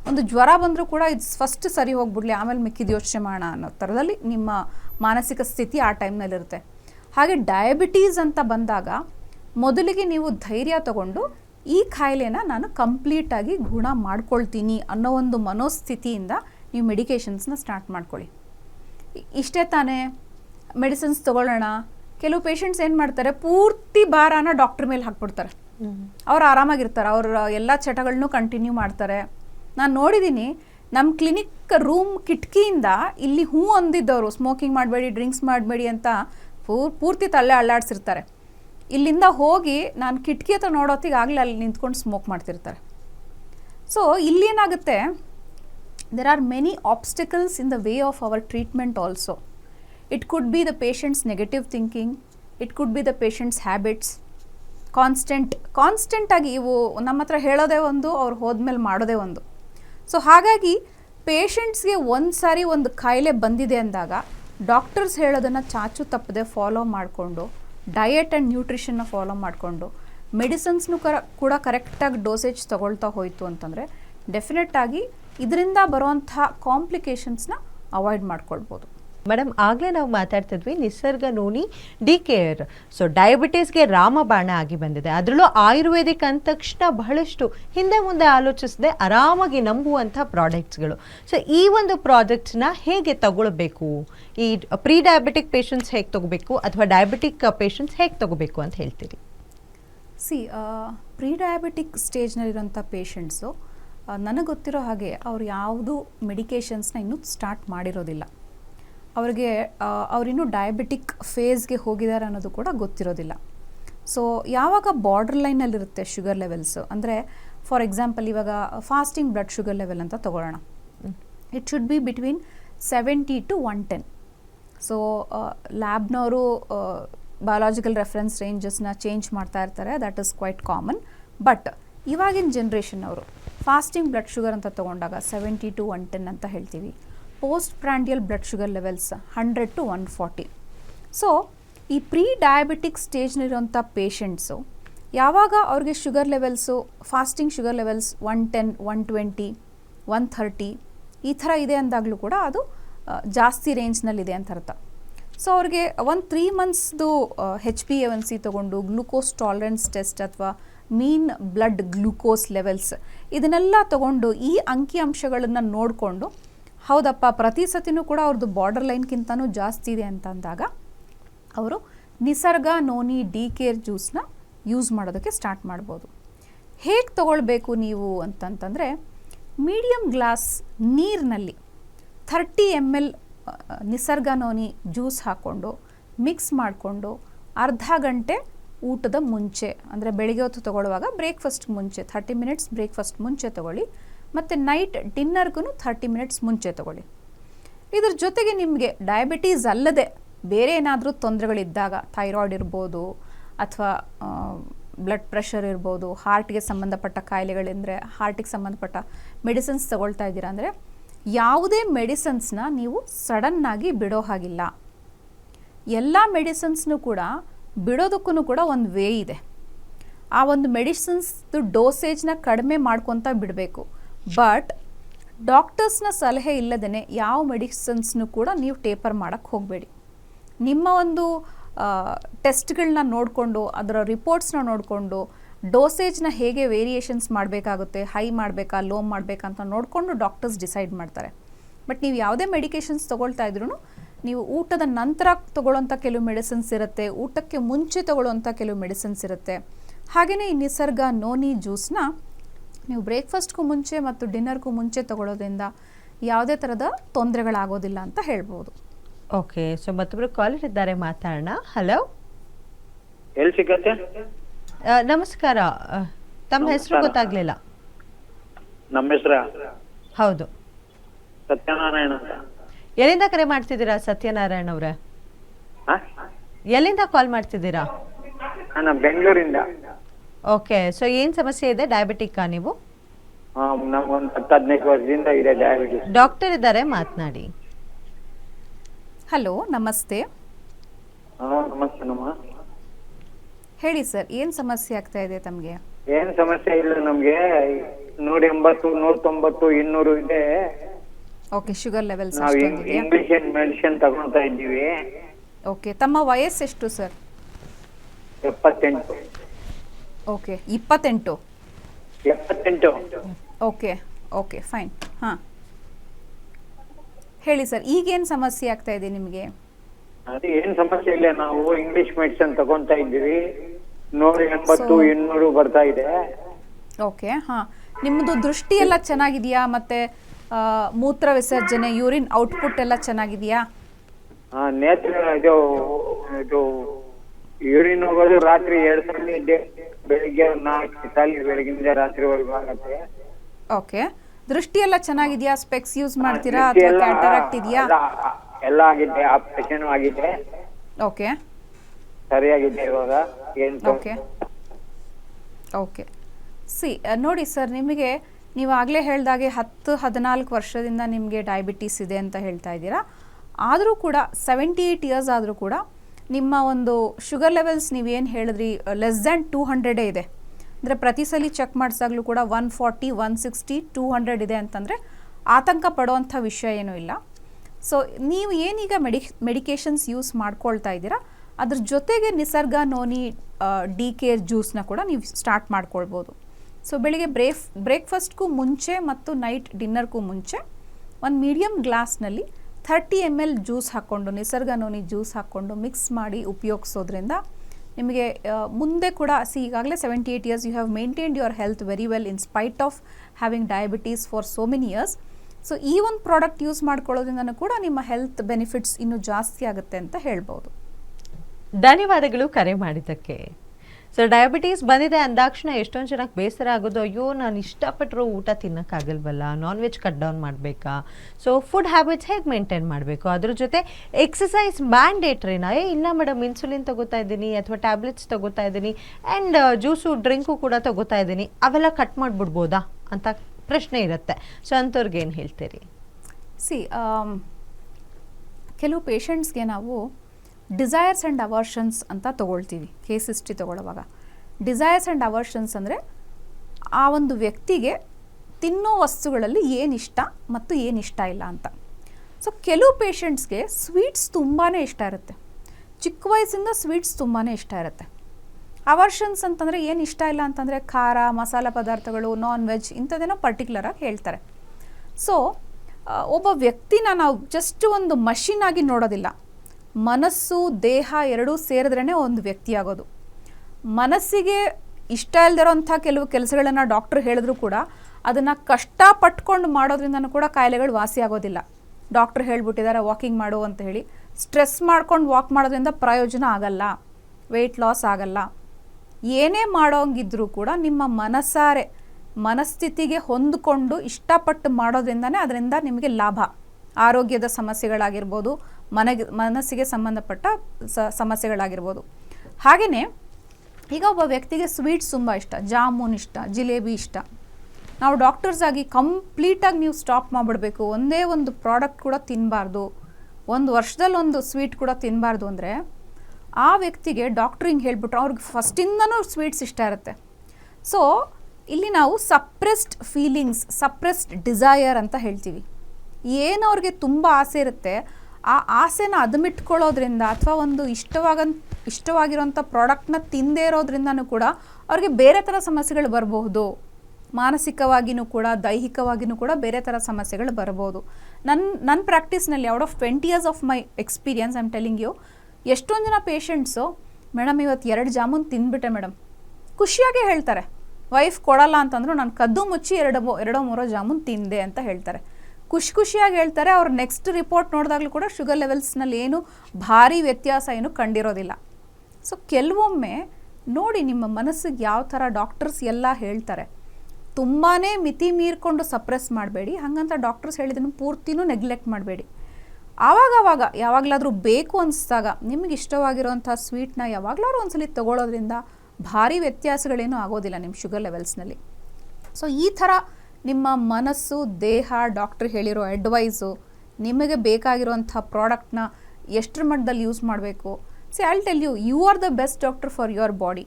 ಒಂದು ಜ್ವರ ಬಂದರೂ ಕೂಡ ಇದು ಫಸ್ಟ್ ಸರಿ ಹೋಗ್ಬಿಡ್ಲಿ ಆಮೇಲೆ ಮಿಕ್ಕಿದ ಯೋಚನೆ ಮಾಡೋಣ ಅನ್ನೋ ಥರದಲ್ಲಿ ನಿಮ್ಮ ಮಾನಸಿಕ ಸ್ಥಿತಿ ಆ ಟೈಮ್ನಲ್ಲಿರುತ್ತೆ. ಹಾಗೆ ಡಯಾಬಿಟೀಸ್ ಅಂತ ಬಂದಾಗ ಮೊದಲಿಗೆ ನೀವು ಧೈರ್ಯ ತಗೊಂಡು ಈ ಕಾಯಿಲೆನ ನಾನು ಕಂಪ್ಲೀಟಾಗಿ ಗುಣ ಮಾಡ್ಕೊಳ್ತೀನಿ ಅನ್ನೋ ಒಂದು ಮನೋಸ್ಥಿತಿಯಿಂದ ನೀವು ಮೆಡಿಕೇಷನ್ಸ್ನ ಸ್ಟಾರ್ಟ್ ಮಾಡ್ಕೊಳ್ಳಿ. ಇಷ್ಟೇ ತಾನೇ ಮೆಡಿಸಿನ್ಸ್ ತೊಗೊಳ್ಳೋಣ. ಕೆಲವು ಪೇಷಂಟ್ಸ್ ಏನು ಮಾಡ್ತಾರೆ ಪೂರ್ತಿ ಭಾರನ ಡಾಕ್ಟ್ರ್ ಮೇಲೆ ಹಾಕ್ಬಿಡ್ತಾರೆ. ಅವ್ರು ಆರಾಮಾಗಿರ್ತಾರೆ ಅವ್ರ ಎಲ್ಲ ಚಟಗಳನ್ನೂ ಕಂಟಿನ್ಯೂ ಮಾಡ್ತಾರೆ. ನಾನು ನೋಡಿದ್ದೀನಿ ನಮ್ಮ ಕ್ಲಿನಿಕ್ ರೂಮ್ ಕಿಟಕಿಯಿಂದ ಇಲ್ಲಿ ಹೂ ಅಂದಿದ್ದವರು ಸ್ಮೋಕಿಂಗ್ ಮಾಡಬೇಡಿ ಡ್ರಿಂಕ್ಸ್ ಮಾಡಬೇಡಿ ಅಂತ ಪೂರ್, ಪೂರ್ತಿ ತಲೆ ಅಳ್ಳಾಡ್ಸಿರ್ತಾರೆ ಇಲ್ಲಿಂದ ಹೋಗಿ ನಾನು ಕಿಟಕಿ ಹತ್ರ ನೋಡೋತ್ತಿಗೆ ಆಗಲೇ ಅಲ್ಲಿ ನಿಂತ್ಕೊಂಡು ಸ್ಮೋಕ್ ಮಾಡ್ತಿರ್ತಾರೆ. ಸೊ ಇಲ್ಲೇನಾಗುತ್ತೆ there are many obstacles in the way of our treatment also it could be the patients negative thinking it could be the patients habits constant ಕಾನ್ಸ್ಟೆಂಟಾಗಿ ಇವು ನಮ್ಮ ಹತ್ರ ಹೇಳೋದೇ ಒಂದು, ಅವ್ರು ಹೋದ್ಮೇಲೆ ಮಾಡೋದೇ ಒಂದು. ಸೊ ಹಾಗಾಗಿ ಪೇಷಂಟ್ಸ್ಗೆ ಒಂದು ಸಾರಿ ಒಂದು ಕಾಯಿಲೆ ಬಂದಿದೆ ಅಂದಾಗ ಡಾಕ್ಟರ್ಸ್ ಹೇಳೋದನ್ನು ಚಾಚು ತಪ್ಪದೆ ಫಾಲೋ ಮಾಡಿಕೊಂಡು ಡಯಟ್ ಆ್ಯಂಡ್ ನ್ಯೂಟ್ರಿಷನ್ನ ಫಾಲೋ ಮಾಡಿಕೊಂಡು ಮೆಡಿಸನ್ಸ್ನೂ ಕರ ಕೂಡ ಕರೆಕ್ಟಾಗಿ ಡೋಸೇಜ್ ತಗೊಳ್ತಾ ಹೋಯಿತು ಅಂತಂದರೆ ಡೆಫಿನೆಟ್ ಆಗಿ ಇದರಿಂದ ಬರುವಂಥ ಕಾಂಪ್ಲಿಕೇಶನ್ಸ್ನ ಅವಾಯ್ಡ್ ಮಾಡ್ಕೊಳ್ಬೋದು. ಮೇಡಮ್, ಆಗಲೇ ನಾವು ಮಾತಾಡ್ತಿದ್ವಿ Nisarga noni D care. So ಡಯಾಬಿಟೀಸ್ಗೆ ರಾಮಬಾಣ ಆಗಿ ಬಂದಿದೆ. ಅದರಲ್ಲೂ ಆಯುರ್ವೇದಿಕ್ ಅಂದ ತಕ್ಷಣ ಬಹಳಷ್ಟು ಹಿಂದೆ ಮುಂದೆ ಆಲೋಚಿಸದೆ ಆರಾಮಾಗಿ ನಂಬುವಂಥ ಪ್ರಾಡಕ್ಟ್ಸ್ಗಳು. ಸೊ ಈ ಒಂದು ಪ್ರಾಡಕ್ಟ್ಸ್ನ ಹೇಗೆ ತಗೊಳ್ಬೇಕು? ಈ ಪ್ರೀ ಡಯಾಬಿಟಿಕ್ ಪೇಷಂಟ್ಸ್ ಹೇಗೆ ತಗೋಬೇಕು ಅಥವಾ ಡಯಾಬಿಟಿಕ್ ಪೇಷಂಟ್ಸ್ ಹೇಗೆ ತಗೋಬೇಕು ಅಂತ ಹೇಳ್ತೀರಿ? ಸಿ ಪ್ರೀ ಡಯಾಬಿಟಿಕ್ ಸ್ಟೇಜ್ನಲ್ಲಿರೋಂಥ ಪೇಷಂಟ್ಸು ನನಗೆ ಗೊತ್ತಿರೋ ಹಾಗೆ ಅವ್ರು ಯಾವುದು ಮೆಡಿಕೇಷನ್ಸ್ನ ಇನ್ನೂ ಸ್ಟಾರ್ಟ್ ಮಾಡಿರೋದಿಲ್ಲ. ಅವ್ರಿಗೆ ಅವರಿನ್ನೂ ಡಯಾಬಿಟಿಕ್ ಫೇಸ್ಗೆ ಹೋಗಿದ್ದಾರೆ ಅನ್ನೋದು ಕೂಡ ಗೊತ್ತಿರೋದಿಲ್ಲ. ಸೊ ಯಾವಾಗ ಬಾರ್ಡರ್ ಲೈನಲ್ಲಿರುತ್ತೆ ಶುಗರ್ ಲೆವೆಲ್ಸು ಅಂದರೆ ಫಾರ್ ಎಕ್ಸಾಂಪಲ್ ಇವಾಗ ಫಾಸ್ಟಿಂಗ್ ಬ್ಲಡ್ ಶುಗರ್ ಲೆವೆಲ್ ಅಂತ ತಗೊಳ್ಳೋಣ. It should be between seventy to one ten so ಲ್ಯಾಬ್ನವರು biological reference ರೇಂಜಸ್ನ ಚೇಂಜ್ ಮಾಡ್ತಾ ಇರ್ತಾರೆ. That is quite common but ಇವಾಗಿನ ಜನ್ರೇಷನ್ ಅವರು ಫಾಸ್ಟಿಂಗ್ ಬ್ಲಡ್ ಶುಗರ್ ಅಂತ ತೊಗೊಂಡಾಗ ಸೆವೆಂಟಿ ಟು ಒನ್ ಟೆನ್ ಅಂತ ಹೇಳ್ತೀವಿ. Post prandial blood sugar levels hundred to one forty so ಈ ಪ್ರೀ ಡಯಾಬಿಟಿಕ್ ಸ್ಟೇಜ್ನಲ್ಲಿರುವಂಥ ಪೇಷಂಟ್ಸು ಯಾವಾಗ ಅವ್ರಿಗೆ sugar levels fasting sugar levels one ten one twenty one thirty ಈ ಥರ ಇದೆ ಅಂದಾಗಲೂ ಕೂಡ ಅದು ಜಾಸ್ತಿ ರೇಂಜ್ನಲ್ಲಿದೆ ಅಂತ ಅರ್ಥ. ಸೊ ಅವ್ರಿಗೆ ಒಂದು ತ್ರೀ ಮಂತ್ಸ್ದು ಹೆಚ್ ಪಿ ಎನ್ ಸಿ ತೊಗೊಂಡು ಗ್ಲೂಕೋಸ್ ಟಾಲರೆನ್ಸ್ ಟೆಸ್ಟ್ ಅಥವಾ ಮೀನ್ ಬ್ಲಡ್ ಗ್ಲೂಕೋಸ್ ಲೆವೆಲ್ಸ್ ಇದನ್ನೆಲ್ಲ ತೊಗೊಂಡು ಈ ಅಂಕಿ ಅಂಶಗಳನ್ನು ನೋಡಿಕೊಂಡು ಹೌದಪ್ಪ, ಪ್ರತಿ ಸತಿನೂ ಕೂಡ ಅವ್ರದ್ದು ಬಾರ್ಡರ್ ಲೈನ್ಗಿಂತನೂ ಜಾಸ್ತಿ ಇದೆ ಅಂತ ಅಂದಾಗ ಅವರು ನಿಸರ್ಗ, ನೋನಿ ಡಿ ಕೇರ್ ಜ್ಯೂಸ್ನ ಯೂಸ್ ಮಾಡೋದಕ್ಕೆ ಸ್ಟಾರ್ಟ್ ಮಾಡ್ಬೋದು. ಹೇಗೆ ತಗೊಳ್ಬೇಕು ನೀವು ಅಂತಂತಂದರೆ ಮೀಡಿಯಮ್ ಗ್ಲಾಸ್ ನೀರಿನಲ್ಲಿ thirty M L Nisarga, noni juice ಹಾಕ್ಕೊಂಡು ಮಿಕ್ಸ್ ಮಾಡಿಕೊಂಡು ಅರ್ಧ ಗಂಟೆ ಊಟದ ಮುಂಚೆ, ಅಂದರೆ ಬೆಳಿಗ್ಗೆ ಹೊತ್ತು ತೊಗೊಳ್ಳುವಾಗ ಬ್ರೇಕ್ಫಾಸ್ಟ್ ಮುಂಚೆ ಥರ್ಟಿ ಮಿನಿಟ್ಸ್ ಬ್ರೇಕ್ಫಾಸ್ಟ್ ಮುಂಚೆ ತೊಗೊಳ್ಳಿ. ಮತ್ತು ನೈಟ್ ಡಿನ್ನರ್ಗೂ ಥರ್ಟಿ ಮಿನಿಟ್ಸ್ ಮುಂಚೆ ತಗೊಳ್ಳಿ. ಇದ್ರ ಜೊತೆಗೆ ನಿಮಗೆ ಡಯಾಬಿಟೀಸ್ ಅಲ್ಲದೆ ಬೇರೆ ಏನಾದರೂ ತೊಂದರೆಗಳಿದ್ದಾಗ ಥೈರಾಯ್ಡ್ ಇರ್ಬೋದು ಅಥವಾ ಬ್ಲಡ್ ಪ್ರೆಷರ್ ಇರ್ಬೋದು ಹಾರ್ಟ್ಗೆ ಸಂಬಂಧಪಟ್ಟ ಕಾಯಿಲೆಗಳೆಂದರೆ ಹಾರ್ಟಿಗೆ ಸಂಬಂಧಪಟ್ಟ ಮೆಡಿಸಿನ್ಸ್ ತಗೊಳ್ತಾ ಇದ್ದೀರಾ ಅಂದರೆ ಯಾವುದೇ ಮೆಡಿಸಿನ್ಸ್ನ ನೀವು ಸಡನ್ನಾಗಿ ಬಿಡೋ ಹಾಗಿಲ್ಲ. ಎಲ್ಲ ಮೆಡಿಸನ್ಸ್ನೂ ಕೂಡ ಬಿಡೋದಕ್ಕೂ ಕೂಡ ಒಂದು ವೇ ಇದೆ. ಆ ಒಂದು ಮೆಡಿಸಿನ್ಸ್ದು ಡೋಸೇಜ್ನ ಕಡಿಮೆ ಮಾಡ್ಕೊತ ಬಿಡಬೇಕು. ಬಟ್ ಡಾಕ್ಟರ್ಸ್ನ ಸಲಹೆ ಇಲ್ಲದೇ ಯಾವ ಮೆಡಿಸಿನ್ಸ್ನು ಕೂಡ ನೀವು ಟೇಪರ್ ಮಾಡೋಕ್ಕೆ ಹೋಗಬೇಡಿ. ನಿಮ್ಮ ಒಂದು ಟೆಸ್ಟ್ಗಳನ್ನ ನೋಡಿಕೊಂಡು, ಅದರ ರಿಪೋರ್ಟ್ಸ್ನ ನೋಡಿಕೊಂಡು ಡೋಸೇಜ್ನ ಹೇಗೆ ವೇರಿಯೇಷನ್ಸ್ ಮಾಡಬೇಕಾಗುತ್ತೆ ಹೈ ಮಾಡಬೇಕಾ ಲೋ ಮಾಡಬೇಕಾ ಅಂತ ನೋಡಿಕೊಂಡು ಡಾಕ್ಟರ್ಸ್ ಡಿಸೈಡ್ ಮಾಡ್ತಾರೆ. ಬಟ್ ನೀವು ಯಾವುದೇ ಮೆಡಿಕೇಷನ್ಸ್ ತೊಗೊಳ್ತಾ ಇದ್ರೂ ನೀವು ಊಟದ ನಂತರ ತೊಗೊಳ್ಳೋಂಥ ಕೆಲವು ಮೆಡಿಸಿನ್ಸ್ ಇರುತ್ತೆ, ಊಟಕ್ಕೆ ಮುಂಚೆ ತೊಗೊಳ್ಳೋಂಥ ಕೆಲವು ಮೆಡಿಸಿನ್ಸ್ ಇರುತ್ತೆ. ಹಾಗೆಯೇ ಈ ನಿಸರ್ಗ, ನೋನಿ, ಜ್ಯೂಸ್ನ ನೀವು ಬ್ರೇಕ್ಫಾಸ್ಟ್ಗೂ ಮುಂಚೆ ಮತ್ತು ಡಿನ್ನರ್ಗೂ ಮುಂಚೆ ತಗೊಳ್ಳೋದ್ರಿಂದ ಯಾವುದೇ ಥರದ ತೊಂದರೆಗಳಾಗೋದಿಲ್ಲ ಅಂತ ಹೇಳ್ಬೋದು. ಓಕೆ ಸೊ ಮತ್ತೊಬ್ಬರು ಕಾಲರ್ ಇದ್ದಾರೆ ಮಾತಾಡೋಣ. ಹಲೋ ಎಲ್ಲಿ ಸಿಗತ್ತೆ? ನಮಸ್ಕಾರ. ತಮ್ಮ ಹೆಸರು ಗೊತ್ತಾಗ್ಲಿಲ್ಲ. ನಮ್ಮ ಹೆಸರು? ಹೌದು. ಸತ್ಯನಾರಾಯಣ ಅಂತ. ಎಲ್ಲಿಂದ ಕರೆ ಮಾಡ್ತಿದ್ದೀರಾ ಸತ್ಯನಾರಾಯಣ ಅವರೇ? ಎಲ್ಲಿಂದ ಕಾಲ್ ಮಾಡ್ತಿದ್ದೀರಾ? ನಾನು ಬೆಂಗಳೂರಿಂದ. ಓಕೆ ಸೊ ಏನು ಸಮಸ್ಯೆ ಇದೆ? ಡಯಾಬಿಟಿಕ್ಕಾ ನೀವು? ನಮ್ಗೊಂದು ಹತ್ತು ಹದಿನೈದು ವರ್ಷದಿಂದ ಇದೆ ಡಯಾಬಿಟಿಸ್ ಡಾಕ್ಟರ್ ಇದ್ದಾರೆ ಮಾತನಾಡಿ. ಹಲೋ ನಮಸ್ತೆ. ನಮಸ್ತೆ ನಮ್ಮ. ಹೇಳಿ ಸರ್ ಏನು ಸಮಸ್ಯೆ ಆಗ್ತಾ ಇದೆ ತಮಗೆ? ಏನ್ ಸಮಸ್ಯೆ ಇಲ್ಲ ನಮ್ಗೆ. ನೂರ ಎಂಬತ್ತು ನೂರ ತೊಂಬತ್ತು ಇನ್ನೂರು ಇದೆ. ಓಕೆ ಶುಗರ್ ಲೆವೆಲ್ ನಾವು ಇಂಗ್ಲಿಷ್ ಮೆಡಿಸಿನ್ ತಗೊಳ್ತಾ ಇದ್ದೀವಿ. ಓಕೆ ತಮ್ಮ ವಯಸ್ಸೆಷ್ಟು ಸರ್ ಎಪ್ಪತ್ತೆಂಟು. ಓಕೆ ಇಪ್ಪತ್ತೆಂಟು. ಎಪ್ಪತ್ತೆಂಟು. ಓಕೆ ಓಕೆ ಫೈನ್ ಹಾಂ. ಹೇಳಿ ಸರ್ ಈಗೇನು ಸಮಸ್ಯೆ ಆಗ್ತಾ ಇದೆ ನಿಮಗೆ? ಅದೇ ಏನು ಸಮಸ್ಯೆ ಇಲ್ಲ ನಾವು ಇಂಗ್ಲಿಷ್ ಮೆಡಿಸನ್ ತಗೊಂತಾ ಇದ್ದೀವಿ. ನೂರ ಎಂಬತ್ತು ಇನ್ನೂರು ಬರ್ತಾ ಇದೆ. ಓಕೆ ಹಾಂ. ನಿಮ್ಮದು ದೃಷ್ಟಿ ಎಲ್ಲ ಚೆನ್ನಾಗಿದೆಯಾ? ಮತ್ತೆ ಮೂತ್ರ ವಿಸರ್ಜನೆ ಯೂರಿನ್ ಔಟ್ಪುಟ್ ಎಲ್ಲ ಚೆನ್ನಾಗಿದೆಯಾ? ನೇತ್ರ ಇದು ಇದು ಯೂರಿನ್ ಹೋಗೋದು ರಾತ್ರಿ ಎರಡು ಸಲ ಬೆಳಿಗ್ಗೆ ನಾಲ್ಕು ಸಲ ಬೆಳಗಿಂದ ರಾತ್ರಿವರೆಗೂ ಆಗುತ್ತೆ. ಓಕೆ ದೃಷ್ಟಿ ಎಲ್ಲ ಚೆನ್ನಾಗಿದೆಯಾ ಸ್ಪೆಕ್ಸ್ ಯೂಸ್ ಮಾಡ್ತೀರಾ? ಅಥವಾ ಎಲ್ಲ- ಕ್ಯಾಟರಾಕ್ಟ್ ಇದೆಯಾ? ಎಲ್ಲ- ಎಲ್ಲ ಆಗಿದೆ ಆಪರೇಷನ್ ಆಗಿದೆ. ಓಕೆ ಸರಿಯಾಗಿದೆ ಇವಾಗ. ಏನ್ ಓಕೆ ಓಕೆ ಸಿ ನೋಡಿ ಸರ್ ನಿಮಗೆ ನೀವು ಆಗಲೇ ಹೇಳ್ದಾಗೆ ಹತ್ತು ಹದಿನಾಲ್ಕು ವರ್ಷದಿಂದ ನಿಮಗೆ ಡಯಾಬಿಟೀಸ್ ಇದೆ ಅಂತ ಹೇಳ್ತಾ ಇದ್ದೀರಾ. ಆದರೂ ಕೂಡ ಸೆವೆಂಟಿ ಏಯ್ಟ್ ಇಯರ್ಸ್ ಆದರೂ ಕೂಡ ನಿಮ್ಮ ಒಂದು ಶುಗರ್ ಲೆವೆಲ್ಸ್ ನೀವೇನು ಹೇಳಿದ್ರಿ ಲೆಸ್ ದ್ಯಾನ್ ಟೂ ಹಂಡ್ರೆಡೇ ಇದೆ. ಅಂದರೆ ಪ್ರತಿ ಸಲ ಚೆಕ್ ಮಾಡಿಸಾಗಲೂ ಕೂಡ one forty one sixty two hundred ಇದೆ ಅಂತಂದರೆ ಆತಂಕ ಪಡುವಂಥ ವಿಷಯ ಏನೂ ಇಲ್ಲ. ಸೊ ನೀವು ಏನೀಗ ಮೆಡಿ ಮೆಡಿಕೇಷನ್ಸ್ ಯೂಸ್ ಮಾಡ್ಕೊಳ್ತಾ ಇದ್ದೀರಾ, ಅದ್ರ ಜೊತೆಗೆ ನಿಸರ್ಗ ನೋನಿ ಡಿ ಕೇರ್ ಜ್ಯೂಸ್ನ ಕೂಡ ನೀವು ಸ್ಟಾರ್ಟ್ ಮಾಡ್ಕೊಳ್ಬೋದು. ಸೊ ಬೆಳಿಗ್ಗೆ ಬ್ರೇಫ್, ಬ್ರೇಕ್ಫಾಸ್ಟ್ಗೂ ಮುಂಚೆ ಮತ್ತು ನೈಟ್ ಡಿನ್ನರ್ಗೂ ಮುಂಚೆ ಒಂದು ಮೀಡಿಯಮ್ ಗ್ಲಾಸ್ನಲ್ಲಿ ಥರ್ಟಿ ಎಂ ಎಲ್ ಜ್ಯೂಸ್ ಹಾಕ್ಕೊಂಡು ನಿಸರ್ಗ ನೋನಿ ಜ್ಯೂಸ್ ಹಾಕ್ಕೊಂಡು ಮಿಕ್ಸ್ ಮಾಡಿ ಉಪಯೋಗಿಸೋದ್ರಿಂದ ನಿಮಗೆ ಮುಂದೆ ಕೂಡ ಸಿ ಈಗಾಗಲೇ seventy eight years you have maintained your health very well in spite of having diabetes for so many years so ಈ ಒಂದು ಪ್ರಾಡಕ್ಟ್ ಯೂಸ್ ಮಾಡ್ಕೊಳ್ಳೋದ್ರಿಂದ ಕೂಡ ನಿಮ್ಮ ಹೆಲ್ತ್ ಬೆನಿಫಿಟ್ಸ್ ಇನ್ನೂ ಜಾಸ್ತಿ ಆಗುತ್ತೆ ಅಂತ ಹೇಳ್ಬೋದು. ಧನ್ಯವಾದಗಳು ಕರೆ ಮಾಡಿದ್ದಕ್ಕೆ. ಸೊ ಡಯಾಬಿಟೀಸ್ ಬಂದಿದೆ ಅಂದಾಕ್ಷಣ ಎಷ್ಟೊಂದು ಜನಕ್ಕೆ ಬೇಸರ ಆಗೋದು, ಅಯ್ಯೋ, ನಾನು ಇಷ್ಟಪಟ್ಟರು ಊಟ ತಿನ್ನೋಕ್ಕಾಗಲ್ವಲ್ಲ ನಾನ್ ವೆಜ್ ಕಟ್ ಡೌನ್ ಮಾಡಬೇಕಾ? ಸೊ ಫುಡ್ ಹ್ಯಾಬಿಟ್ಸ್ ಹೇಗೆ ಮೇಂಟೈನ್ ಮಾಡಬೇಕು? ಅದ್ರ ಜೊತೆ ಎಕ್ಸಸೈಸ್ ಮ್ಯಾಂಡೇಟ್ರಿನ ಏ, ಇಲ್ಲ ಮೇಡಮ್ ಇನ್ಸುಲಿನ್ ತಗೋತಾ ಇದ್ದೀನಿ ಅಥವಾ ಟ್ಯಾಬ್ಲೆಟ್ಸ್ ತಗೋತಾ ಇದ್ದೀನಿ ಆ್ಯಂಡ್ ಜ್ಯೂಸು ಡ್ರಿಂಕು ಕೂಡ ತಗೋತಾ ಇದ್ದೀನಿ, ಅವೆಲ್ಲ ಕಟ್ ಮಾಡಿಬಿಡ್ಬೋದಾ? ಅಂತ ಪ್ರಶ್ನೆ ಇರುತ್ತೆ. ಸೊ ಅಂಥವ್ರಿಗೆ ಏನು ಹೇಳ್ತೀರಿ? ಸಿ ಕೆಲವು ಪೇಷಂಟ್ಸ್ಗೆ ನಾವು ಡಿಸೈರ್ಸ್ ಆ್ಯಂಡ್ ಅವರ್ಷನ್ಸ್ ಅಂತ ತೊಗೊಳ್ತೀವಿ. ಕೇಸ್ ಹಿಸ್ಟ್ರಿ ತೊಗೊಳ್ಳುವಾಗ. ಡಿಸೈರ್ಸ್ ಆ್ಯಂಡ್ ಅವರ್ಷನ್ಸ್ ಅಂದರೆ ಆ ಒಂದು ವ್ಯಕ್ತಿಗೆ ತಿನ್ನೋ ವಸ್ತುಗಳಲ್ಲಿ ಏನು ಇಷ್ಟ ಮತ್ತು ಏನು ಇಷ್ಟ ಇಲ್ಲ ಅಂತ. ಸೊ ಕೆಲವು ಪೇಷಂಟ್ಸ್ಗೆ ಸ್ವೀಟ್ಸ್ ತುಂಬಾ ಇಷ್ಟ ಇರುತ್ತೆ. ಚಿಕ್ಕ ವಯಸ್ಸಿಂದ ಸ್ವೀಟ್ಸ್ ತುಂಬಾ ಇಷ್ಟ ಇರುತ್ತೆ. ಅವರ್ಷನ್ಸ್ ಅಂತಂದರೆ ಏನು ಇಷ್ಟ ಇಲ್ಲ ಅಂತಂದರೆ ಖಾರ, ಮಸಾಲೆ ಪದಾರ್ಥಗಳು ನಾನ್ ವೆಜ್ ಇಂಥದ್ದೇನೋ ಪರ್ಟಿಕ್ಯುಲರಾಗಿ ಹೇಳ್ತಾರೆ. ಸೊ ಒಬ್ಬ ವ್ಯಕ್ತಿನ ನಾವು ಜಸ್ಟ್ ಒಂದು ಮಷಿನ್ ಆಗಿ ನೋಡೋದಿಲ್ಲ. ಮನಸ್ಸು, ದೇಹ ಎರಡೂ ಸೇರಿದ್ರೇ ಒಂದು ವ್ಯಕ್ತಿ ಆಗೋದು ಮನಸ್ಸಿಗೆ ಇಷ್ಟ ಇಲ್ದಿರೋಂಥ ಕೆಲವು ಕೆಲಸಗಳನ್ನು ಡಾಕ್ಟ್ರು ಹೇಳಿದ್ರು ಕೂಡ ಅದನ್ನು ಕಷ್ಟಪಟ್ಕೊಂಡು ಮಾಡೋದ್ರಿಂದನೂ ಕೂಡ ಕಾಯಿಲೆಗಳು ವಾಸಿ ಆಗೋದಿಲ್ಲ. ಡಾಕ್ಟ್ರು ಹೇಳ್ಬಿಟ್ಟಿದ್ದಾರೆ ವಾಕಿಂಗ್ ಮಾಡು ಅಂತ ಹೇಳಿ. ಸ್ಟ್ರೆಸ್ ಮಾಡ್ಕೊಂಡು ವಾಕ್ ಮಾಡೋದ್ರಿಂದ ಪ್ರಯೋಜನ ಆಗಲ್ಲ ವೆಯ್ಟ್ ಲಾಸ್ ಆಗಲ್ಲ. ಏನೇ ಮಾಡೋಂಗಿದ್ರೂ ಕೂಡ ನಿಮ್ಮ ಮನಸ್ಸಾರೆ ಮನಸ್ಥಿತಿಗೆ ಹೊಂದಿಕೊಂಡು ಇಷ್ಟಪಟ್ಟು ಮಾಡೋದ್ರಿಂದನೇ ಅದರಿಂದ ನಿಮಗೆ ಲಾಭ. ಆರೋಗ್ಯದ ಸಮಸ್ಯೆಗಳಾಗಿರ್ಬೋದು ಮನೆಗೆ, ಮನಸ್ಸಿಗೆ ಸಂಬಂಧಪಟ್ಟ ಸಮಸ್ಯೆಗಳಾಗಿರ್ಬೋದು. ಹಾಗೆಯೇ ಈಗ ಒಬ್ಬ ವ್ಯಕ್ತಿಗೆ ಸ್ವೀಟ್ಸ್ ತುಂಬ ಇಷ್ಟ, ಜಾಮೂನ್ ಇಷ್ಟ, ಜಿಲೇಬಿ ಇಷ್ಟ. ನಾವು ಡಾಕ್ಟರ್ಸ್ ಆಗಿ ಕಂಪ್ಲೀಟಾಗಿ ನೀವು ಸ್ಟಾಪ್ ಮಾಡಿಬಿಡ್ಬೇಕು. ಒಂದೇ ಒಂದು ಪ್ರಾಡಕ್ಟ್ ಕೂಡ ತಿನ್ನಬಾರ್ದು ಒಂದು ವರ್ಷದಲ್ಲಿ ಒಂದು ಸ್ವೀಟ್ ಕೂಡ ತಿನ್ನಬಾರ್ದು ಅಂದರೆ ಆ ವ್ಯಕ್ತಿಗೆ ಡಾಕ್ಟ್ರ್ ಹಿಂಗೆ ಹೇಳ್ಬಿಟ್ರು ಅವ್ರಿಗೆ ಫಸ್ಟಿಂದನೂ ಸ್ವೀಟ್ಸ್ ಇಷ್ಟ ಇರುತ್ತೆ. ಸೊ ಇಲ್ಲಿ ನಾವು ಸಪ್ರೆಸ್ಡ್ ಫೀಲಿಂಗ್ಸ್ ಸಪ್ರೆಸ್ಡ್ ಡಿಸೈರ್ ಅಂತ ಹೇಳ್ತೀವಿ. ಏನು ಅವ್ರಿಗೆ ತುಂಬ ಆಸೆ ಇರುತ್ತೆ ಆ ಆಸೆನ ಅದುಮಿಟ್ಕೊಳ್ಳೋದ್ರಿಂದ ಅಥವಾ ಒಂದು ಇಷ್ಟವಾಗ ಇಷ್ಟವಾಗಿರೋಂಥ ಪ್ರಾಡಕ್ಟ್ನ ತಿಂದೇ ಇರೋದ್ರಿಂದನೂ ಕೂಡ ಅವ್ರಿಗೆ ಬೇರೆ ಥರ ಸಮಸ್ಯೆಗಳು ಬರಬಹುದು ಮಾನಸಿಕವಾಗಿಯೂ ಕೂಡ ದೈಹಿಕವಾಗಿಯೂ ಕೂಡ ಬೇರೆ ಥರ ಸಮಸ್ಯೆಗಳು ಬರಬಹುದು ನನ್ನ ನನ್ನ ಪ್ರಾಕ್ಟೀಸ್ನಲ್ಲಿ out of twenty years of my experience I'm telling you, ಎಷ್ಟೊಂದು ಜನ ಪೇಷಂಟ್ಸು, ಮೇಡಮ್ ಇವತ್ತು ಎರಡು ಜಾಮೂನ್ ತಿಂದ್ಬಿಟ್ಟೆ ಮೇಡಮ್. ಖುಷಿಯಾಗೇ ಹೇಳ್ತಾರೆ. ವೈಫ್ ಕೊಡಲ್ಲ ಅಂತಂದ್ರು, ನಾನು ಕದ್ದು ಮುಚ್ಚಿ ಎರಡು ಎರಡೋ ಮೂರೋ ಜಾಮೂನ್ ತಿಂದೆ ಅಂತ ಹೇಳ್ತಾರೆ. ಖುಷಿ ಖುಷಿಯಾಗಿ ಹೇಳ್ತಾರೆ. ಅವ್ರ ನೆಕ್ಸ್ಟ್ ರಿಪೋರ್ಟ್ ನೋಡಿದಾಗಲೂ ಕೂಡ ಶುಗರ್ ಲೆವೆಲ್ಸ್ನಲ್ಲಿ ಏನು ಭಾರಿ ವ್ಯತ್ಯಾಸ ಏನು ಕಂಡಿರೋದಿಲ್ಲ. ಸೊ ಕೆಲವೊಮ್ಮೆ ನೋಡಿ ನಿಮ್ಮ ಮನಸ್ಸಿಗೆ ಯಾವ ಥರ ಡಾಕ್ಟರ್ಸ್ ಎಲ್ಲ ಹೇಳ್ತಾರೆ. ತುಂಬಾ ಮಿತಿ ಮೀರ್ಕೊಂಡು ಸಪ್ರೆಸ್ ಮಾಡಬೇಡಿ. ಹಾಗಂತ ಡಾಕ್ಟರ್ಸ್ ಹೇಳಿದ್ದನ್ನು ಪೂರ್ತಿನೂ ನೆಗ್ಲೆಕ್ಟ್ ಮಾಡಬೇಡಿ. ಆವಾಗವಾಗ ಯಾವಾಗಲಾದರೂ ಬೇಕು ಅನಿಸಿದಾಗ ನಿಮಗೆ ಇಷ್ಟವಾಗಿರುವಂಥ ಸ್ವೀಟ್ನ ಯಾವಾಗಲಾದ್ರೂ ಒಂದ್ಸಲಿ ತಗೊಳ್ಳೋದ್ರಿಂದ ಭಾರಿ ವ್ಯತ್ಯಾಸಗಳೇನೂ ಆಗೋದಿಲ್ಲ ನಿಮ್ಮ ಶುಗರ್ ಲೆವೆಲ್ಸ್ನಲ್ಲಿ ಸೊ ಈ ಥರ ನಿಮ್ಮ ಮನಸ್ಸು, ದೇಹ, ಡಾಕ್ಟ್ರ್ ಹೇಳಿರೋ ಅಡ್ವೈಸು, ನಿಮಗೆ ಬೇಕಾಗಿರುವಂಥ ಪ್ರಾಡಕ್ಟ್ನ ಎಷ್ಟರ ಮಟ್ಟದಲ್ಲಿ ಯೂಸ್ ಮಾಡಬೇಕು? See I'll tell you you are the best doctor for your body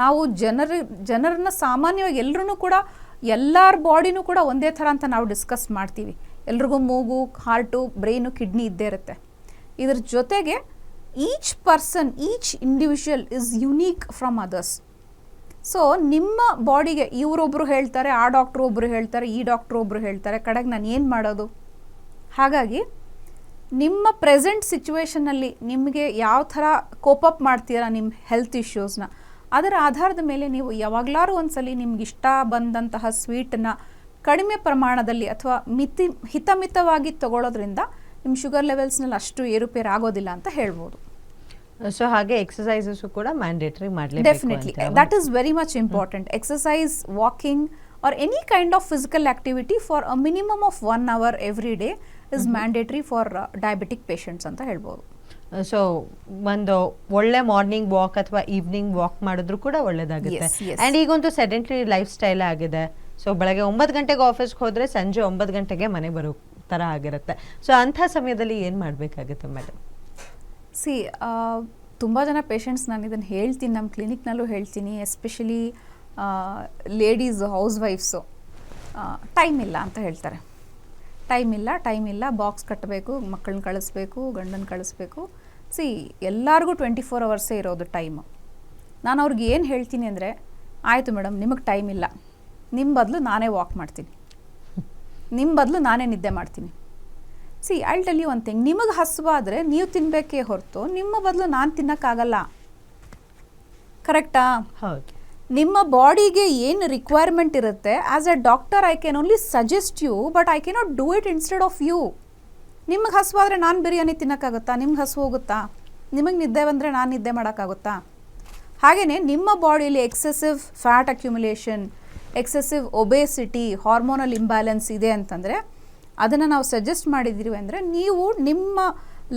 ನಾವು ಜನರ, ಜನರನ್ನ ಸಾಮಾನ್ಯವಾಗಿ ಎಲ್ಲರೂ ಕೂಡ, ಎಲ್ಲರ ಬಾಡಿನೂ ಕೂಡ ಒಂದೇ ಥರ ಅಂತ ನಾವು ಡಿಸ್ಕಸ್ ಮಾಡ್ತೀವಿ. ಎಲ್ರಿಗೂ ಮೂಗು, ಹಾರ್ಟು, ಬ್ರೈನು, ಕಿಡ್ನಿ ಇದ್ದೇ ಇರುತ್ತೆ. ಇದ್ರ ಜೊತೆಗೆ, each person, each individual is unique from others. So ನಿಮ್ಮ ಬಾಡಿಗೆ ಇವರೊಬ್ಬರು ಹೇಳ್ತಾರೆ, ಆ ಡಾಕ್ಟ್ರು ಒಬ್ಬರು ಹೇಳ್ತಾರೆ, ಈ ಡಾಕ್ಟ್ರು ಒಬ್ಬರು ಹೇಳ್ತಾರೆ. ಕಡೆಗೆ ನಾನು ಏನು ಮಾಡೋದು? ಹಾಗಾಗಿ, ನಿಮ್ಮ ಪ್ರೆಸೆಂಟ್ ಸಿಚುವೇಷನಲ್ಲಿ ನಿಮಗೆ ಯಾವ ಥರ ಕೋಪಪ್ ಮಾಡ್ತೀರಾ ನಿಮ್ಮ ಹೆಲ್ತ್ ಇಶ್ಯೂಸ್ನ ಅದರ ಆಧಾರದ ಮೇಲೆ ನೀವು ಯಾವಾಗಲಾರು ಒಂದ್ಸಲಿ ನಿಮ್ಗೆ ಇಷ್ಟ ಬಂದಂತಹ ಸ್ವೀಟನ್ನ ಕಡಿಮೆ ಪ್ರಮಾಣದಲ್ಲಿ ಅಥವಾ ಮಿತಿ, ಹಿತಮಿತವಾಗಿ ತಗೊಳ್ಳೋದ್ರಿಂದ ನಿಮ್ಮ ಶುಗರ್ ಲೆವೆಲ್ಸ್ನಲ್ಲಿ ಅಷ್ಟು ಏರುಪೇರು ಆಗೋದಿಲ್ಲ ಅಂತ ಹೇಳ್ಬೋದು. ಸೊ ಹಾಗೆ ಎಕ್ಸಸೈಸಸ್ ಕೂಡ mandatory definitely that is very much important exercise walking or any kind of physical activity for a minimum of one hour every day is mandatory for diabetic patients ಅಂತ ಹೇಳ್ಬೋದು. So ಒಂದು ಒಳ್ಳೆ morning walk ಅಥವಾ evening walk ಮಾಡಿದ್ರು ಕೂಡ ಒಳ್ಳೇದಾಗುತ್ತೆ. And ಈಗೊಂದು sedentary life style ಆಗಿದೆ. ಸೊ ಬೆಳಗ್ಗೆ ಒಂಬತ್ತು ಗಂಟೆಗೆ ಆಫೀಸ್ಗೆ ಹೋದರೆ ಸಂಜೆ ಒಂಬತ್ತು ಗಂಟೆಗೆ ಮನೆ ಬರೋ ಥರ ಆಗಿರುತ್ತೆ. ಸೊ ಅಂಥ ಸಮಯದಲ್ಲಿ ಏನು ಮಾಡಬೇಕಾಗುತ್ತೆ ಮೇಡಮ್ ಸಿ ತುಂಬ ಜನ ಪೇಷಂಟ್ಸ್ ನಾನು ಇದನ್ನು ಹೇಳ್ತೀನಿ ನಮ್ಮ ಕ್ಲಿನಿಕ್ನಲ್ಲೂ ಹೇಳ್ತೀನಿ ಎಸ್ಪೆಷಲಿ ಲೇಡೀಸ್ ಹೌಸ್ ವೈಫ್ಸು ಟೈಮ್ ಇಲ್ಲ ಅಂತ ಹೇಳ್ತಾರೆ. ಟೈಮ್ ಇಲ್ಲ ಟೈಮ್ ಇಲ್ಲ ಬಾಕ್ಸ್ ಕಟ್ಟಬೇಕು ಮಕ್ಕಳನ್ನ ಕಳಿಸ್ಬೇಕು, ಗಂಡನ ಕಳಿಸ್ಬೇಕು. ಸಿ, ಎಲ್ಲರಿಗೂ ಟ್ವೆಂಟಿ ಫೋರ್ ಅವರ್ಸೇ ಇರೋದು ಟೈಮು ನಾನು ಅವ್ರಿಗೆ ಏನು ಹೇಳ್ತೀನಿ ಅಂದರೆ, ಆಯಿತು ಮೇಡಮ್ ನಿಮಗೆ ಟೈಮ್ ಇಲ್ಲ. ನಿಮ್ಮ ಬದಲು ನಾನೇ ವಾಕ್ ಮಾಡ್ತೀನಿ. ನಿಮ್ಮ ಬದಲು ನಾನೇ ನಿದ್ದೆ ಮಾಡ್ತೀನಿ. See I tell you one thing ನಿಮಗೆ ಹಸುವಾದರೆ ನೀವು ತಿನ್ನಬೇಕೇ ಹೊರತು ನಿಮ್ಮ ಬದಲು ನಾನು ತಿನ್ನೋಕ್ಕಾಗಲ್ಲ. ಕರೆಕ್ಟಾ ಹೌದು. ನಿಮ್ಮ ಬಾಡಿಗೆ ಏನು ರಿಕ್ವೈರ್ಮೆಂಟ್ ಇರುತ್ತೆ as a doctor I can only suggest you but I cannot do it instead of you ನಿಮಗೆ ಹಸುವಾದರೆ ನಾನು ಬಿರಿಯಾನಿ ತಿನ್ನೋಕ್ಕಾಗುತ್ತಾ? ನಿಮ್ಗೆ ಹಸು ಹೋಗುತ್ತಾ? ನಿಮಗೆ ನಿದ್ದೆ ಬಂದರೆ ನಾನು ನಿದ್ದೆ ಮಾಡೋಕ್ಕಾಗುತ್ತಾ? ಹಾಗೆಯೇ ನಿಮ್ಮ ಬಾಡಿಯಲ್ಲಿ excessive fat accumulation excessive obesity hormonal imbalance ಇದೆ ಅಂತಂದರೆ ಅದನ್ನು ನಾವು ಸಜೆಸ್ಟ್ ಮಾಡಿದ್ದೀವಿ ಅಂದರೆ ನೀವು ನಿಮ್ಮ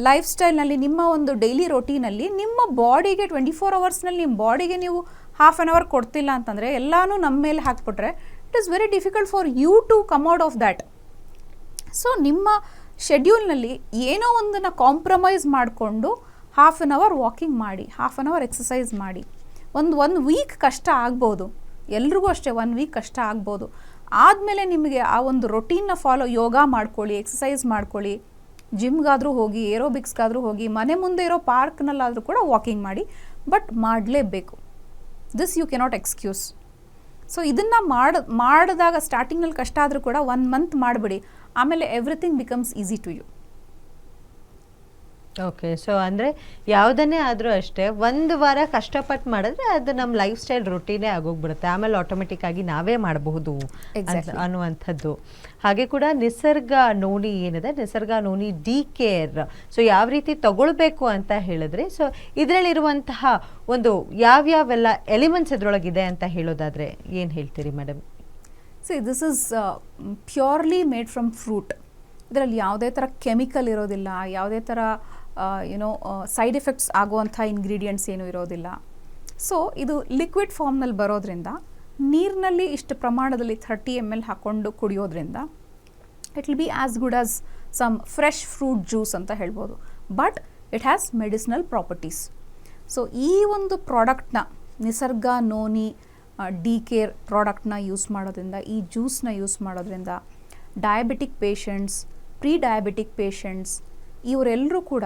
ಲೈಫ್ ಸ್ಟೈಲ್ನಲ್ಲಿ ನಿಮ್ಮ ಒಂದು ಡೈಲಿ ರೊಟೀನಲ್ಲಿ ನಿಮ್ಮ ಬಾಡಿಗೆ ಟ್ವೆಂಟಿ ಫೋರ್ ಅವರ್ಸ್ನಲ್ಲಿ ನಿಮ್ಮ ಬಾಡಿಗೆ ನೀವು ಹಾಫ್ ಆನ್ ಅವರ್ ಕೊಡ್ತಿಲ್ಲ ಅಂತಂದರೆ ಎಲ್ಲನೂ ನಮ್ಮ ಮೇಲೆ ಹಾಕ್ಬಿಟ್ರೆ it is very difficult for you to come out of that so ನಿಮ್ಮ ಶೆಡ್ಯೂಲ್ನಲ್ಲಿ ಏನೋ ಒಂದನ್ನು ಕಾಂಪ್ರಮೈಸ್ ಮಾಡಿಕೊಂಡು ಹಾಫ್ ಆನ್ ಅವರ್ ವಾಕಿಂಗ್ ಮಾಡಿ ಹಾಫ್ ಆನ್ ಅವರ್ ಎಕ್ಸಸೈಸ್ ಮಾಡಿ. ಒಂದು ಒಂದು ವೀಕ್ ಕಷ್ಟ ಆಗ್ಬೋದು. ಎಲ್ರಿಗೂ ಅಷ್ಟೇ ಒನ್ ವೀಕ್ ಕಷ್ಟ ಆಗ್ಬೋದು. ಆದಮೇಲೆ ನಿಮಗೆ ಆ ಒಂದು ರೊಟೀನ್ನ ಫಾಲೋ ಯೋಗ ಮಾಡ್ಕೊಳ್ಳಿ ಎಕ್ಸಸೈಸ್ ಮಾಡ್ಕೊಳ್ಳಿ ಜಿಮ್ಗಾದರೂ ಹೋಗಿ ಏರೋಬಿಕ್ಸ್ಗಾದರೂ ಹೋಗಿ, ಮನೆ ಮುಂದೆ ಇರೋ ಪಾರ್ಕ್ನಲ್ಲಾದರೂ ಕೂಡ ವಾಕಿಂಗ್ ಮಾಡಿ ಬಟ್ ಮಾಡಲೇಬೇಕು. This you cannot excuse so ಇದನ್ನು ಮಾಡ, ಮಾಡಿದಾಗ ಸ್ಟಾರ್ಟಿಂಗಲ್ಲಿ ಕಷ್ಟ ಆದರೂ ಕೂಡ ಒನ್ ಮಂತ್ ಮಾಡಿಬಿಡಿ. ಆಮೇಲೆ everything becomes easy to you okay so ಅಂದರೆ ಯಾವುದನ್ನೇ ಆದರೂ ಅಷ್ಟೇ ಒಂದು ವಾರ ಕಷ್ಟಪಟ್ಟು ಮಾಡಿದ್ರೆ ಅದು ನಮ್ಮ ಲೈಫ್ ಸ್ಟೈಲ್ ರುಟೀನೇ ಆಗೋಗ್ಬಿಡುತ್ತೆ. ಆಮೇಲೆ ಆಟೋಮೆಟಿಕ್ ಆಗಿ ನಾವೇ ಮಾಡಬಹುದು. ಅನ್ನುವಂಥದ್ದು. ಹಾಗೆ ಕೂಡ ನಿಸರ್ಗ ನೋನಿ ಏನಿದೆ? Nisarga noni D care so ಯಾವ ರೀತಿ ತಗೊಳ್ಬೇಕು ಅಂತ ಹೇಳಿದ್ರೆ ಸೊ ಇದರಲ್ಲಿರುವಂತಹ ಒಂದು ಯಾವ್ಯಾವೆಲ್ಲ ಎಲಿಮೆಂಟ್ಸ್ ಇದ್ರೊಳಗಿದೆ ಅಂತ ಹೇಳೋದಾದ್ರೆ ಏನು ಹೇಳ್ತೀರಿ madam so this is purely made from fruit ಇದರಲ್ಲಿ ಯಾವುದೇ ಥರ ಕೆಮಿಕಲ್ ಇರೋದಿಲ್ಲ ಯಾವುದೇ ಥರ ಯುನೋ ಸೈಡ್ ಎಫೆಕ್ಟ್ಸ್ ಆಗುವಂಥ ಇಂಗ್ರೀಡಿಯೆಂಟ್ಸ್ ಏನೂ ಇರೋದಿಲ್ಲ. ಸೊ ಇದು ಲಿಕ್ವಿಡ್ ಫಾರ್ಮ್ನಲ್ಲಿ ಬರೋದ್ರಿಂದ, ನೀರಿನಲ್ಲಿ ಇಷ್ಟು ಪ್ರಮಾಣದಲ್ಲಿ ಥರ್ಟಿ ಎಂ ಎಲ್ ಹಾಕ್ಕೊಂಡು ಕುಡಿಯೋದ್ರಿಂದ it will be as good as some fresh fruit juice ಅಂತ ಹೇಳ್ಬೋದು. But it has medicinal properties so ಈ ಒಂದು ಪ್ರಾಡಕ್ಟ್ನ ನಿಸರ್ಗ, ನೋನಿ ಡಿ ಕೇರ್ ಪ್ರಾಡಕ್ಟ್ನ ಯೂಸ್ ಮಾಡೋದ್ರಿಂದ, ಈ ಜ್ಯೂಸ್ನ ಯೂಸ್ ಮಾಡೋದ್ರಿಂದ diabetic patients pre diabetic patients ಇವರೆಲ್ಲರೂ ಕೂಡ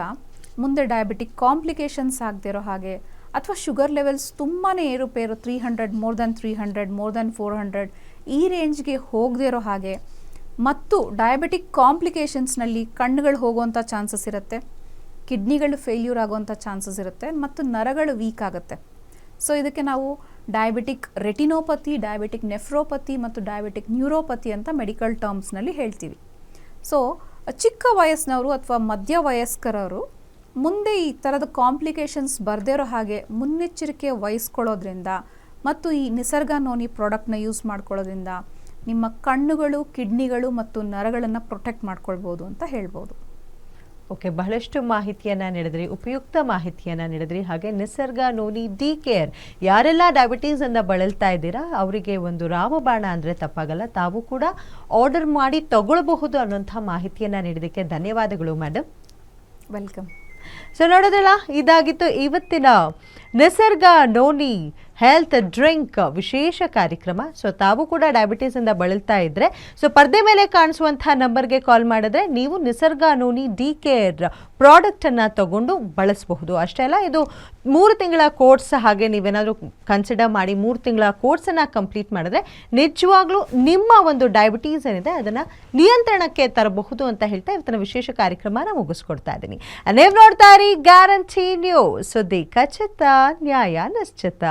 ಮುಂದೆ ಡಯಾಬಿಟಿಕ್ ಕಾಂಪ್ಲಿಕೇಶನ್ಸ್ ಆಗದಿರೋ ಹಾಗೆ ಅಥವಾ ಶುಗರ್ ಲೆವೆಲ್ಸ್ ತುಂಬಾ ಏರುಪೇರು three hundred more than three hundred more than four hundred ಈ ರೇಂಜ್ಗೆ ಹೋಗದೇ ಇರೋ ಹಾಗೆ ಮತ್ತು ಡಯಾಬಿಟಿಕ್ ಕಾಂಪ್ಲಿಕೇಶನ್ಸ್ನಲ್ಲಿ ಕಣ್ಣುಗಳು ಹೋಗುವಂಥ ಚಾನ್ಸಸ್ ಇರುತ್ತೆ, ಕಿಡ್ನಿಗಳು ಫೇಲ್ಯೂರ್ ಆಗುವಂಥ ಚಾನ್ಸಸ್ ಇರುತ್ತೆ ಮತ್ತು ನರಗಳು ವೀಕ್ ಆಗುತ್ತೆ. ಸೊ ಇದಕ್ಕೆ ನಾವು ಡಯಾಬಿಟಿಕ್ ರೆಟಿನೋಪತಿ ಡಯಾಬಿಟಿಕ್ ನೆಫ್ರೋಪತಿ ಮತ್ತು ಡಯಾಬಿಟಿಕ್ ನ್ಯೂರೋಪತಿ ಅಂತ ಮೆಡಿಕಲ್ ಟರ್ಮ್ಸ್ನಲ್ಲಿ ಹೇಳ್ತೀವಿ. ಸೊ ಚಿಕ್ಕ ವಯಸ್ಸಿನವರು ಅಥವಾ ಮಧ್ಯ ವಯಸ್ಕರವರು ಮುಂದೆ ಈ ಥರದ ಕಾಂಪ್ಲಿಕೇಶನ್ಸ್ ಬರದೇ ಇರೋ ಹಾಗೆ ಮುನ್ನೆಚ್ಚರಿಕೆ ವಹಿಸ್ಕೊಳ್ಳೋದ್ರಿಂದ ಮತ್ತು ಈ ನಿಸರ್ಗ ನೋನಿ ಪ್ರಾಡಕ್ಟ್ನ ಯೂಸ್ ಮಾಡ್ಕೊಳ್ಳೋದ್ರಿಂದ ನಿಮ್ಮ ಕಣ್ಣುಗಳು, ಕಿಡ್ನಿಗಳು ಮತ್ತು ನರಗಳನ್ನು ಪ್ರೊಟೆಕ್ಟ್ ಮಾಡ್ಕೊಳ್ಬೋದು ಅಂತ ಹೇಳ್ಬೋದು. ಓಕೆ ಬಹಳಷ್ಟು ಮಾಹಿತಿಯನ್ನು ನೀಡಿದ್ರಿ ಉಪಯುಕ್ತ ಮಾಹಿತಿಯನ್ನು ನೀಡಿದ್ರಿ ಹಾಗೆ ನಿಸರ್ಗ ನೋನಿ ಡಿ ಕೇರ್ ಯಾರೆಲ್ಲ ಡಯಾಬಿಟೀಸ್ ಅನ್ನ ಬಳಲ್ತಾ ಇದ್ದೀರಾ ಅವರಿಗೆ ಒಂದು ರಾಮಬಾಣ ಅಂದರೆ ತಪ್ಪಾಗಲ್ಲ ತಾವು ಕೂಡ ಆರ್ಡರ್ ಮಾಡಿ ತಗೊಳ್ಬಹುದು ಅನ್ನೋಂಥ ಮಾಹಿತಿಯನ್ನು ನೀಡಿದ್ದಕ್ಕೆ ಧನ್ಯವಾದಗಳು ಮೇಡಮ್ ವೆಲ್ಕಮ್ ಸೊ ನೋಡೋದಲ್ಲ ಇದಾಗಿತ್ತು ಇವತ್ತಿನ ನಿಸರ್ಗ ನೋನಿ ಹೆಲ್ತ್ ಡ್ರಿಂಕ್ ವಿಶೇಷ ಕಾರ್ಯಕ್ರಮ. ಸೊ ತಾವು ಕೂಡ ಡಯಾಬಿಟೀಸ್ ಇಂದ ಬಳಲ್ತಾ ಇದ್ರೆ ಸೊ ಪರ್ದೆ ಮೇಲೆ ಕಾಣಿಸುವಂತಹ ನಂಬರ್ಗೆ ಕಾಲ್ ಮಾಡಿದ್ರೆ ನೀವು Nisarga noni D care product ಅನ್ನ ತಗೊಂಡು ಬಳಸಬಹುದು. ಅಷ್ಟೇ ಅಲ್ಲ, ಇದು ಮೂರು ತಿಂಗಳ ಕೋರ್ಸ್ ಹಾಗೆ ನೀವೇನಾದರೂ ಕನ್ಸಿಡರ್ ಮಾಡಿ ಮೂರು ತಿಂಗಳ ಕೋರ್ಸನ್ನು ಕಂಪ್ಲೀಟ್ ಮಾಡಿದ್ರೆ ನಿಜವಾಗ್ಲೂ ನಿಮ್ಮ ಒಂದು ಡಯಾಬಿಟೀಸ್ ಏನಿದೆ ಅದನ್ನು ನಿಯಂತ್ರಣಕ್ಕೆ ತರಬಹುದು ಅಂತ ಹೇಳ್ತಾ ಇವತ್ತಿನ ವಿಶೇಷ ಕಾರ್ಯಕ್ರಮನ ಮುಗಿಸ್ಕೊಡ್ತಾ ಇದ್ದೀನಿ. ನೀವು ನೋಡ್ತಾ ಇರಿ ಗ್ಯಾರಂಟಿ ನ್ಯೂಸ್ ಸುದ್ದಿ ಖಚಿತ ನ್ಯಾಯ ನಿಶ್ಚಿತ.